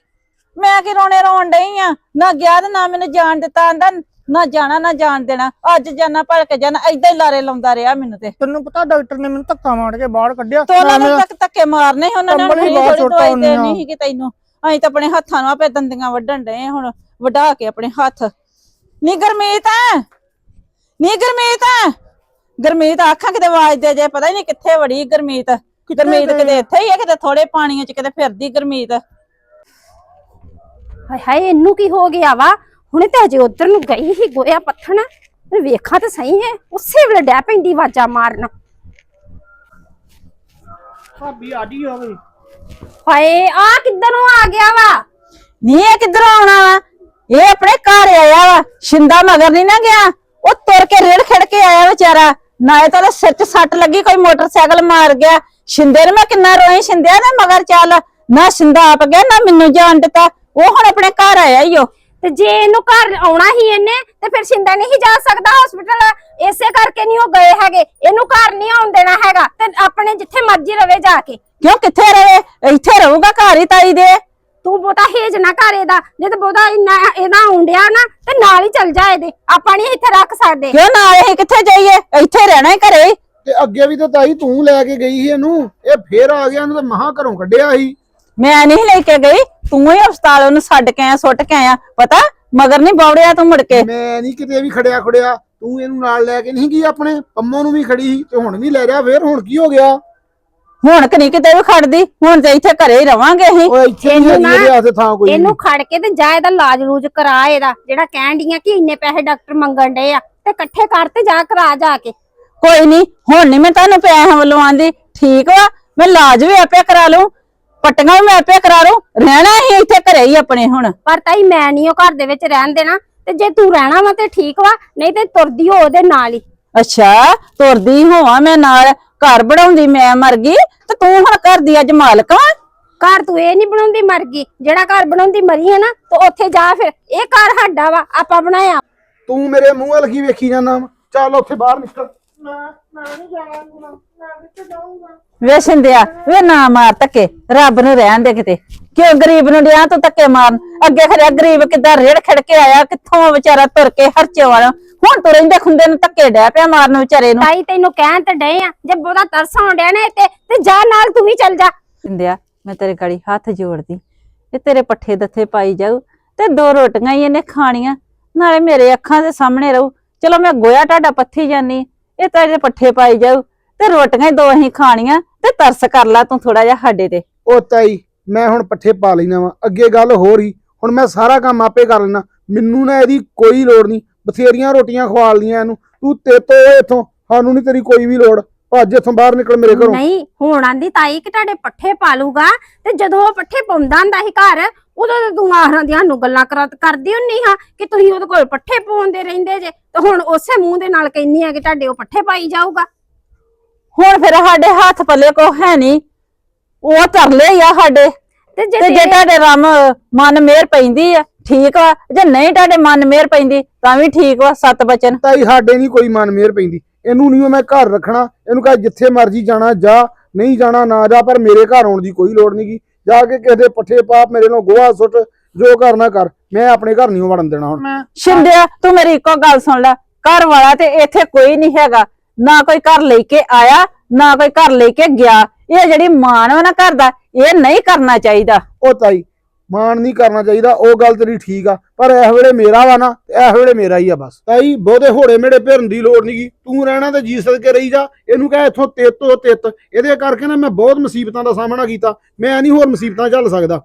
ਮੈਂ ਕਿ ਰੋਣੇ ਰੋਣ ਡਈ ਆ? ਨਾ ਗਿਆ ਤੇ ਨਾ ਮੈਨੂੰ ਜਾਣ ਦਿੱਤਾ ਆਂਦਾ। ਨਾ ਜਾਣਾ ਨਾ ਜਾਣ ਦੇਣਾ। ਅੱਜ ਜਾਣਾ ਭੜ ਕੇ ਜਾਣਾ ਏਦਾਂ ਹੀ ਲਾਰੇ ਲਾਉਂਦਾ ਰਿਹਾ ਮੈਨੂੰ ਤੇ। ਤੈਨੂੰ ਪਤਾ ਡਾਕਟਰ ਨੇ ਮੈਨੂੰ ਧੱਕਾ ਮਾਰ ਕੇ ਬਾਹਰ ਕੱਢਿਆ। ਤੇ ਉਹਨਾਂ ਮੈਂ- ਨੇ ਤੱਕ ਧੱਕੇ ਮਾਰਨੇ ਉਹਨਾਂ ਨੇ ਹੀ ਥੋੜੀ ਦਵਾਈ। ਦੇਣੀ ਸੀ ਕਿ ਤੈਨੂੰ। ਅਸੀਂ ਤਾਂ ਆਪਣੇ ਹੱਥਾਂ ਨੂੰ ਆਪੇ ਦੰਦੀਆਂ ਵੱਢਣ ਡਏ ਹੁਣ ਵਢਾ ਕੇ ਆਪਣੇ ਹੱਥ। ਨੀ ਗਰਮੀਤ! ਨੀ ਗਰਮੀਤ! ਗਰਮੀਤ ਆਖਾਂ ਕਿਤੇ ਆਵਾਜ਼ ਦੇ ਜੇ ਪਤਾ ਹੀ ਨਹੀਂ ਕਿੱਥੇ ਵੜੀ ਗਰਮੀਤ। ਗਰਮੀਤ? ਕਿਤੇ ਇੱਥੇ ਹੀ ਆ ਕਿਤੇ ਥੋੜੇ ਪਾਣੀਆਂ 'ਚ ਕਿਤੇ ਫਿਰਦੀ ਗਰਮੀਤ। ਹਾਏ ਹਾਏ ਇਹਨੂੰ ਕੀ ਹੋ ਗਿਆ ਵਾ? ਹੁਣੇ ਤੇ ਅਜੇ ਉਧਰ ਨੂੰ ਗਈ ਸੀ ਗੋਇਆ ਪੱਥਣ। ਤੇ ਵੇਖਾਂ ਤੇ ਸਹੀ ਹੈ ਉਸੇ ਵੇਲੇ ਡੈ ਪੈਂਦੀ ਆਵਾਜ਼ਾਂ ਮਾਰਨ। ਭਾਬੀ ਆਡੀ ਹੋਵੇ ਹਾਏ ਆ ਕਿੱਧਰੋਂ ਆ ਗਿਆ ਵਾ? ਨੀ ਇਹ ਕਿੱਧਰੋਂ ਆਉਣਾ ਵਾ? ਇਹ ਆਪਣੇ ਘਰ ਆਇਆ ਵਾ ਸ਼ਿੰਦਾ ਮਗਰ ਨਹੀਂ ਨਾ ਗਿਆ। ਉਹ ਤੁਰ ਕੇ ਰੇੜ ਖੜ ਕੇ ਆਇਆ ਵਿਚਾਰਾ। ਨਾ ਇਹ ਤਾਂ ਸਿਰ 'ਚ ਸੱਟ ਲੱਗੀ ਕੋਈ ਮੋਟਰਸਾਈਕਲ ਮਾਰ ਗਿਆ। ਸ਼ਿੰਦੇ ਨੂੰ ਮੈਂ ਕਿੰਨਾ ਰੋਈ ਸ਼ਿੰਦਿਆ ਦੇ ਮਗਰ ਚੱਲ। ਨਾ ਸ਼ਿੰਦਾ ਆਪ ਗਿਆ ਨਾ ਮੈਨੂੰ ਜਾਣ ਦਿੱਤਾ। ਉਹ ਹੁਣ ਆਪਣੇ ਘਰ ਆਇਆ ਈ ਓ। ਤੇ ਜੇ ਇਹਨੂੰ ਘਰ ਆਉਣਾ ਹੀ ਇਹਨੇ ਤੇ ਫਿਰ ਸ਼ਿੰਦਾ ਨਹੀਂ ਜਾ ਸਕਦਾ ਹਸਪੀਟਲ ਇਸੇ ਕਰਕੇ ਨਹੀਂ ਉਹ ਗਏ ਹੈਗੇ। ਇਹਨੂੰ ਘਰ ਨਹੀਂ ਆਉਣ ਦੇਣਾ ਹੈਗਾ। ਤੇ ਆਪਣੇ ਜਿੱਥੇ ਮਰਜ਼ੀ ਰਵੇ ਜਾ ਕੇ। ਕਿਉਂ ਕਿੱਥੇ ਰਵੇ? ਇੱਥੇ ਰਹੂਗਾ ਘਰ ਹੀ ਤਾਈ ਦੇ। ਤੂੰ ਬਹੁਤਾ ਹੇਜ ਨਾ ਕਰ ਇਹਦਾ। ਜੇ ਤੇ ਬਹੁਤਾ ਇੰਨਾ ਇਹਦਾ ਆਉਂਦਿਆ ਨਾ ਤੇ ਨਾਲ ਹੀ ਚੱਲ ਜਾ ਇਹਦੇ। ਆਪਾਂ ਨਹੀਂ ਇੱਥੇ ਰੱਖ ਸਕਦੇ। ਕਿਉਂ ਨਾ ਇਹ ਕਿੱਥੇ ਜਾਈਏ? ਇੱਥੇ ਰਹਿਣਾ ਹੀ ਘਰੇ। ਹੀ। ਤੇ ਅੱਗੇ ਵੀ ਤਾਂ ਤਾਈ ਤੂੰ ਲੈ ਕੇ ਗਈ ਸੀ ਇਹਨੂੰ। ਇਹ ਫੇਰ ਆ ਗਿਆ ਇਹਨੂੰ ਤਾਂ ਮਹਾ ਘਰੋਂ ਕੱਢਿਆ ਸੀ। ਮੈਂ ਨਹੀਂ ਲੈ ਕੇ ਗਈ। ਤੂੰ ਹੀ ਹਸਪਤਾਲ ਉਹਨੂੰ ਛੱਡ ਕੇ ਆਇਆ ਸੁੱਟ ਕੇ ਆਇਆ ਪਤਾ? ਮਗਰ ਨਹੀਂ ਬੌੜਿਆ ਤੂੰ ਮੁੜ ਕੇ? ਮੈਂ ਨਹੀਂ ਕਿਤੇ ਵੀ ਖੜਿਆ ਖੜਿਆ ਤੂੰ ਇਹਨੂੰ ਨਾਲ ਲੈ ਕੇ ਨਹੀਂ ਗਈ ਆਪਣੇ ਪੰਮੋ ਨੂੰ ਵੀ ਖੜੀ ਸੀ ਤੇ ਹੁਣ ਵੀ ਲੈ ਰਿਹਾ ਫੇਰ ਹੁਣ ਕੀ ਹੋ ਗਿਆ? ਹੁਣ ਕਿ ਨਹੀਂ ਕਿਤੇ ਵੀ ਖੜਦੀ ਹੁਣ ਤੇ ਇੱਥੇ ਘਰੇ ਹੀ ਰਵਾਂਗੇ ਅਸੀਂ। ਓਏ ਇੱਥੇ ਨਹੀਂ ਇਹਨੂੰ ਹੈਗੀ ਨਾ- ਇਹਦੇ ਹੱਥ ਥਾਂ ਕੋਈ ਇਹਨੂੰ ਖੜ ਕੇ ਤੇ ਜਾ ਇਹਦਾ ਲਾਜ ਲੂਜ ਕਰਾ ਇਹਦਾ ਜਿਹੜਾ ਕਹਿਣ ਡੀਆਂ ਕਿ ਇੰਨੇ ਪੈਸੇ ਡਾਕਟਰ ਮੰਗਣ ਡਏ ਆ ਤੇ ਇਕੱਠੇ ਕਰ ਤੇ ਜਾ ਕਰਾ ਜਾ ਕੇ। ਕੋਈ ਨਹੀਂ ਹੁਣ ਨਹੀਂ ਮੈਂ ਤੁਹਾਨੂੰ ਪੈਸਿਆਂ ਵੱਲੋਂ ਆਂਦੀ ਠੀਕ ਵਾ ਮੈਂ ਇਲਾਜ ਵੀ ਆਪੇ ਕਰਾ ਲੂੰ ਪੱਟੀਆਂ ਵੀ ਮੈਂ ਆਪੇ ਕਰਾ ਲੂੰ ਰਹਿਣਾ ਹੀ ਇੱਥੇ ਘਰੇ ਹੀ ਆਪਣੇ ਹੁਣ। ਪਰ ਤਾਈ ਮੈਂ ਨਹੀਂ ਉਹ ਘਰ ਦੇ ਵਿੱਚ ਰਹਿਣ ਦੇਣਾ। ਤੇ ਜੇ ਤੂੰ ਰਹਿਣਾ ਵਾ ਤੇ ਠੀਕ ਵਾ ਨਹੀਂ ਤੇ ਤੁਰਦੀ ਹੋ ਉਹਦੇ ਨਾਲ ਹੀ। ਅੱਛਾ ਤੁਰਦੀ ਹੋਵਾਂ ਮੈਂ ਨਾਲ। ਘਰ ਬਣਾਉਂਦੀ ਮੈਂ ਮਰ ਗਈ ਤੇ ਤੂੰ ਹੁਣ ਘਰ ਦੀ ਅੱਜ ਮਾਲਕ ਵਾ ਘਰ ਤੂੰ ਇਹ ਨਹੀਂ ਬਣਾਉਂਦੀ ਮਰ ਗਈ। ਜਿਹੜਾ ਘਰ ਬਣਾਉਂਦੀ ਮਰੀ ਹੈ ਨਾ ਤੇ ਉੱਥੇ ਜਾ ਫਿਰ। ਇਹ ਘਰ ਸਾਡਾ ਵਾ ਆਪਾਂ ਬਣਾਇਆ। ਤੂੰ ਮੇਰੇ ਮੂੰਹ ਵੱਲ ਕੀ ਵੇਖੀ ਜਾਂਦਾ? ਚੱਲ ਉੱਥੇ ਬਾਹਰ ਨਿਕਲ। ਵੇ ਸਿੰਦਿਆ ਵੇ ਨਾ ਮਾਰ ਧੱਕੇ ਰੱਬ ਨੂੰ ਰਹਿਣ ਦੇ ਕਿਤੇ। ਕਿਉਂ ਗਰੀਬ ਨੂੰ ਡਿਆ ਤੂੰ ਧੱਕੇ ਮਾਰਨ? ਅੱਗੇ ਖਰਿਆ ਗਰੀਬ ਕਿੱਦਾਂ ਰੇੜ ਖੜ ਕੇ ਆਇਆ ਕਿੱਥੋਂ ਵਿਚਾਰਾ ਤੁਰ ਕੇ ਹਰਚੇ ਵਾਲਾ ਹੁਣ ਤੁਰ ਰਹਿੰਦੇ ਖੁੰਦੇ ਨੂੰ ਧੱਕੇ ਡਿਆ ਪਿਆ ਮਾਰਨ ਵਿਚਾਰੇ ਨੂੰ। ਤਾਈ ਤੈਨੂੰ ਕਹਿਣ ਤੇ ਡਏ ਆ ਜੇ ਬਹੁਤਾ ਤਰਸ ਆਉਣ ਡਿਆ ਨਾ ਤੇ ਤੇ ਜਾ ਨਾਲ ਤੂੰ ਵੀ ਚੱਲ ਜਾ। ਸਿੰਦਿਆ ਮੈਂ ਤੇਰੇ ਗਾੜੀ ਹੱਥ ਜੋੜਦੀ। ਇਹ ਤੇਰੇ ਪੱਠੇ ਦੱਥੇ ਪਾਈ ਜਾਊ ਤੇ ਦੋ ਰੋਟੀਆਂ ਹੀ ਇਹਨੇ ਖਾਣੀਆਂ। ਨਾਲੇ ਮੇਰੇ ਅੱਖਾਂ ਦੇ ਸਾਹਮਣੇ ਰਹੂ। ਚਲੋ ਮੈਂ ਗੋਇਆ ਟਾਡਾ ਪੱਥੀ ਜਾਨੀ ਇਹ ਤੇਰੇ ਪੱਠੇ ਪਾਈ ਜਾਊ ਤੇ ਰੋਟੀਆਂ ਹੀ ਦੋ ਅਸੀਂ ਖਾਣੀਆਂ। ਤੇ ਤਰਸ ਕਰ ਲੈ ਤੂੰ ਥੋੜਾ ਜਿਹਾ ਸਾਡੇ ਤੇ। ਉਹ ਤਾਈ ਮੈਂ ਹੁਣ ਪੱਠੇ ਪਾ ਲੈਣਾ ਵਾ। ਅੱਗੇ ਗੱਲ ਹੋ। ਰਹੀ ਹੁਣ ਮੈਂ ਸਾਰਾ ਕੰਮ ਆਪੇ ਕਰ ਲੈਣਾ ਮੈਨੂੰ ਨਾ ਇਹਦੀ ਕੋਈ ਲੋੜ ਨਹੀਂ। ਬਥੇਰੀਆਂ ਰੋਟੀਆਂ ਖਵਾ ਲੀਆਂ ਇਹਨੂੰ। ਤੂੰ ਤੇ ਤੋਂ ਇਥੋਂ। ਸਾਨੂੰ ਨਹੀਂ ਤੇਰੀ ਕੋਈ ਵੀ ਲੋੜ। ਭੱਜ ਇੱਥੋਂ ਬਾਹਰ ਨਿਕਲ ਮੇਰੇ ਘਰੋਂ। ਨਹੀਂ ਹੁਣ ਆਂਦੀ ਤਾਈ ਕਿ ਤੁਹਾਡੇ ਪੱਠੇ ਪਾ ਲੂਗਾ ਤੇ ਜਦੋਂ ਉਹ ਪੱਠੇ ਪਾਉਂਦਾ ਹੁੰਦਾ ਸੀ ਘਰ ਉਦੋਂ ਤਾਂ ਤੂੰ ਆਹਰਾਂ ਦੀਆਂ ਨੂੰ ਗੱਲਾਂ ਕਰਾ ਕਰਦੀ ਹੁੰਨੀ ਹਾਂ ਕਿ ਤੁਸੀਂ ਉਹਦੇ ਕੋਲ ਪੱਠੇ ਪਾਉਂਦੇ ਰਹਿੰਦੇ ਜੇ। ਤੇ ਹੁਣ ਉਸੇ ਮੂੰਹ ਦੇ ਨਾਲ ਕਹਿੰਨੀ ਆ ਕਿ ਤੁਹਾਡੇ ਉਹ ਪੱਠੇ ਪਾਈ ਜਾਊਗਾ। ਹੁਣ ਫਿਰ ਸਾਡੇ ਹੱਥ ਪੱਲੇ ਕੋ ਹੈ ਨਹੀਂ ਉਹ ਤਰਲੇ ਹੀ ਆ ਸਾਡੇ। ਤੇ ਜੇ ਤੇ ਜੇ ਤੇਰੇ- ਤੁਹਾਡੇ ਰਮ ਮਨ ਮੇਰ ਪੈਂਦੀ ਆ ਠੀਕ ਵਾ। ਜੇ ਨਹੀਂ ਤੁਹਾਡੇ ਮਨ ਮੇਰ ਪੈਂਦੀ ਤਾਂ ਵੀ ਠੀਕ ਵਾ ਸਤ ਬਚਨ। ਤਾਈ ਸਾਡੇ ਨਹੀਂ ਕੋਈ ਮਨ ਮੇਰ ਪੈਂਦੀ। ਇਹਨੂੰ ਨਹੀਂ ਮੈਂ ਘਰ ਰੱਖਣਾ। ਇਹਨੂੰ ਕਹੇ ਜਿੱਥੇ ਮਰਜ਼ੀ ਜਾਣਾ ਜਾ। ਨਹੀਂ ਜਾਣਾ ਨਾ ਜਾ ਪਰ ਮੇਰੇ ਘਰ ਆਉਣ ਦੀ ਕੋਈ ਲੋੜ ਨਹੀਂਗੀ ਜਾ ਕੇ ਕਿਸੇ ਦੇ ਪੱਠੇ ਪਾਪ ਮੇਰੇ ਨੂੰ ਗੋਹਾ ਸੁੱਟ ਜੋ ਕਰਨਾ ਕਰ। ਮੈਂ ਆਪਣੇ ਘਰ ਨਹੀਂ ਵੜਨ ਦੇਣਾ ਹੁਣ। ਮੈਂ ਸ਼ਿੰਦਿਆ ਤੂੰ ਮੇਰੀ ਇੱਕੋ ਗੱਲ ਸੁਣ ਲੈ। ਘਰ ਵਾਲਾ ਤੇ ਇੱਥੇ ਕੋਈ ਨਹੀਂ ਹੈਗਾ। ਨਾ ਕੋਈ ਘਰ ਲੈ ਕੇ ਆਇਆ ਨਾ ਕੋਈ ਘਰ ਲੈ ਕੇ ਗਿਆ। ਇਹ ਜਿਹੜੀ ਮਾਨ ਵਾ ਨਾ ਘਰ ਦਾ ਇਹ ਨਹੀਂ ਕਰਨਾ ਚਾਹੀਦਾ। ਉਹ ਤਾਈ ਮਾਣ ਨਹੀਂ ਕਰਨਾ ਚਾਹੀਦਾ ਉਹ ਗੱਲ ਤੇਰੀ ਠੀਕ ਆ ਪਰ ਇਸ ਵੇਲੇ ਮੇਰਾ ਵਾ ਨਾ ਇਸ ਵੇਲੇ ਮੇਰਾ ਹੀ ਆ ਬਸ। ਤਾਈ ਬਹੁਤੇ ਹੋੜੇ ਮੇੜੇ ਭਰਨ ਦੀ ਲੋੜ ਨਹੀਂਗੀ ਤੂੰ ਰਹਿਣਾ ਤੇ ਜੀ ਸਦਕੇ ਰਹੀ ਜਾ। ਇਹਨੂੰ ਕਹੇ ਇੱਥੋਂ ਤਿੱਤ ਤਿੱਤ। ਇਹਦੇ ਕਰਕੇ ਨਾ ਮੈਂ ਬਹੁਤ ਮੁਸੀਬਤਾਂ ਦਾ ਸਾਹਮਣਾ ਕੀਤਾ। ਮੈਂ ਨਹੀਂ ਹੋਰ ਮੁਸੀਬਤਾਂ ਝੱਲ ਸਕਦਾ।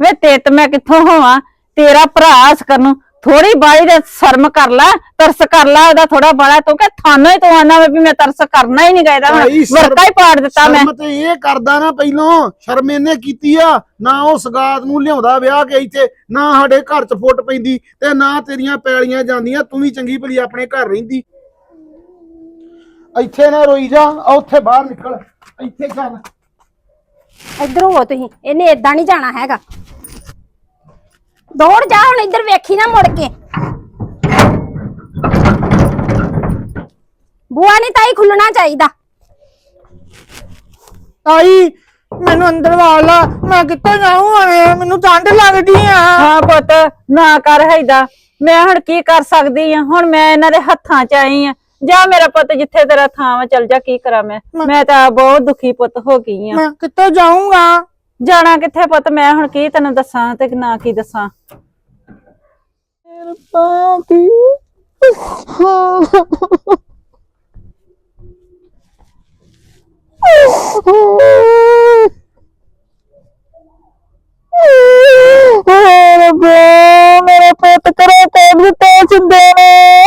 ਵੇ ਤਿੱਤ ਮੈਂ ਕਿੱਥੋਂ ਹੋਵਾਂ? ਤੇਰਾ ਭਰਾ ਅਸਕਰ ਨੂੰ। ਥੋੜੀ ਬਾਈ ਦੇ ਸ਼ਰਮ ਕਰ ਲੈ ਤਰਸ ਕਰ ਲੈ ਉਹਦਾ ਥੋੜਾ ਬੜਾ ਤੂੰ ਕਿ ਥਾਨੋਂ ਹੀ ਤੂੰ ਆਨਾ ਵੀ ਮੈਂ ਤਰਸ ਕਰਨਾ ਹੀ ਨਹੀਂ ਗਾਇਦਾ ਹੁਣ। ਭਾਈ ਸ਼ਰਮ- ਵਰਕਾ ਹੀ ਪਾੜ ਦਿੱਤਾ ਮੈਂ। ਸ਼ਰਮ ਤੇ ਇਹ ਕਰਦਾ ਨਾ ਪਹਿਲੋਂ ਸ਼ਰਮ ਇਹਨੇ ਕੀਤੀ ਆ ਨਾ ਉਹ ਸਗਾਤ ਨੂੰ ਲਿਆਉਂਦਾ ਵਿਆਹ ਕੇ ਇੱਥੇ ਨਾ ਸਾਡੇ ਘਰ 'ਚ ਫੁੱਟ ਪੈਂਦੀ ਤੇ ਨਾ ਤੇਰੀਆਂ ਪੈਲੀਆਂ ਜਾਂਦੀਆਂ ਤੂੰ ਵੀ ਚੰਗੀ ਭਲੀ ਆਪਣੇ ਘਰ ਰਹਿੰਦੀ। ਇੱਥੇ ਨਾ ਰੋਈ ਜਾ ਆ ਉੱਥੇ ਬਾਹਰ ਨਿਕਲ ਇੱਥੇ ਚੱਲ। ਇੱਧਰ ਹੋ ਤੁਸੀਂ ਇਹਨੇ ਏਦਾਂ ਨਹੀਂ ਜਾਣਾ ਹੈਗਾ। ਦੌੜ ਜਾ ਹੁਣ ਇੱਧਰ ਵੇਖੀ ਨਾ ਮੁੜ ਕੇ। ਬੁਆ ਨਹੀਂ ਤਾਈ ਖੁੱਲਣਾ ਚਾਹੀਦਾ। ਤਾਈ ਮੈਨੂੰ ਅੰਦਰ ਵਾਲਾ ਮੈਂ ਕਿੱਥੇ ਜਾਊਂ ਹਣੇ ਮੈਨੂੰ ਠੰਡ ਲੱਗਦੀ ਆ। ਹਾਂ ਪੁੱਤ ਨਾ ਕਰ ਹੈਦਾ ਮੈਂ ਹੁਣ ਕੀ ਕਰ ਸਕਦੀ ਆ? ਹੁਣ ਮੈਂ ਇਹਨਾਂ ਦੇ ਹੱਥਾਂ 'ਚ ਆਈ ਆ। ਜਾ ਮੇਰਾ ਪੁੱਤ ਜਿੱਥੇ ਤੇਰਾ ਥਾਂ ਵਾ ਚਲ ਜਾ ਕੀ ਕਰਾਂ ਮੈਂ ਮੈਂ ਤਾਂ ਬਹੁਤ ਦੁਖੀ ਪੁੱਤ ਹੋ ਗਈ ਆ। ਮੈਂ ਕਿੱਥੇ ਜਾਊਂਗਾ? ਜਾਣਾ ਕਿੱਥੇ ਪੁੱਤ? ਮੈਂ ਹੁਣ ਕੀ ਤੈਨੂੰ ਦੱਸਾਂ ਤੇ ਨਾ ਕੀ ਦੱਸਾਂ? ਮੇਰਾ ਪੁੱਤ ਕਰੇ ਕੋਲ ਤੇ ਚੁੰਦੇ ਨੇ।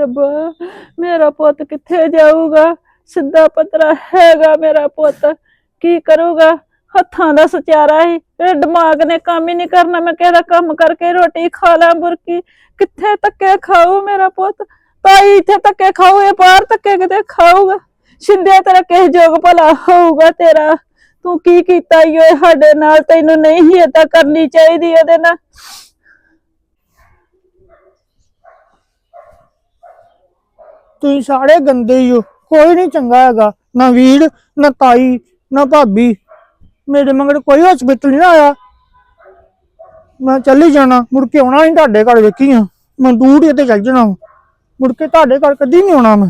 ਰੱਬਾ ਮੇਰਾ ਪੁੱਤ ਕਿੱਥੇ ਜਾਊਗਾ? ਸਿੱਧਾ ਪਤਰਾ ਹੈਗਾ ਮੇਰਾ ਪੁੱਤ। ਕੀ ਕਰੂਗਾ? ਹੱਥਾਂ ਦਾ ਸਚਾਰਾ ਹੀ ਇਹ ਦਿਮਾਗ ਨੇ ਕੰਮ ਹੀ ਨਹੀਂ ਕਰਨਾ। ਮੈਂ ਕਿਹੜਾ ਕੰਮ ਕਰਕੇ ਰੋਟੀ ਖਾ ਲਾਂ ਬੁਰਕੀ। ਕਿੱਥੇ ਤੱਕੇ ਖਾਊ ਮੇਰਾ ਪੁੱਤ? ਤਾਈ ਇੱਥੇ ਤੱਕੇ ਖਾਊ, ਇਹ ਬਾਹਰ ਤੱਕੇ ਕਿਤੇ ਖਾਊਗਾ? ਸ਼ਿੰਦੇ ਤੇਰਾ ਕਿਸ ਜੋਗ ਭਲਾ ਹੋਊਗਾ ਤੇਰਾ? ਤੂੰ ਕੀ ਕੀਤਾ ਈ ਓਏ? ਸਾਡੇ ਨਾਲ ਤੈਨੂੰ ਨਹੀਂ ਹੀ ਏਦਾਂ ਕਰਨੀ ਚਾਹੀਦੀ ਉਹਦੇ ਨਾਲ। ਤੁਸੀਂ ਸਾਰੇ ਗੰਦੇ ਹੀ ਹੋ ਕੋਈ ਨਹੀਂ ਚੰਗਾ ਹੈਗਾ, ਨਾ ਵੀਰ, ਨਾ ਤਾਈ, ਨਾ ਭਾਬੀ। ਮੇਰੇ ਮਗਰ ਕੋਈ ਹਸਪੀਟਲ ਨਹੀਂ ਆਇਆ। ਮੈਂ ਚੱਲੀ ਜਾਣਾ, ਮੁੜ ਕੇ ਆਉਣਾ ਨਹੀਂ ਤੁਹਾਡੇ ਘਰ ਵੇਖੀ ਆ। ਮੈਂ ਦੂਰ ਹੀ ਤੇ ਚੱਲ ਜਾਣਾ ਮੁੜ ਕੇ ਤੁਹਾਡੇ ਘਰ ਕਦੀ ਨਹੀਂ ਆਉਣਾ ਮੈਂ।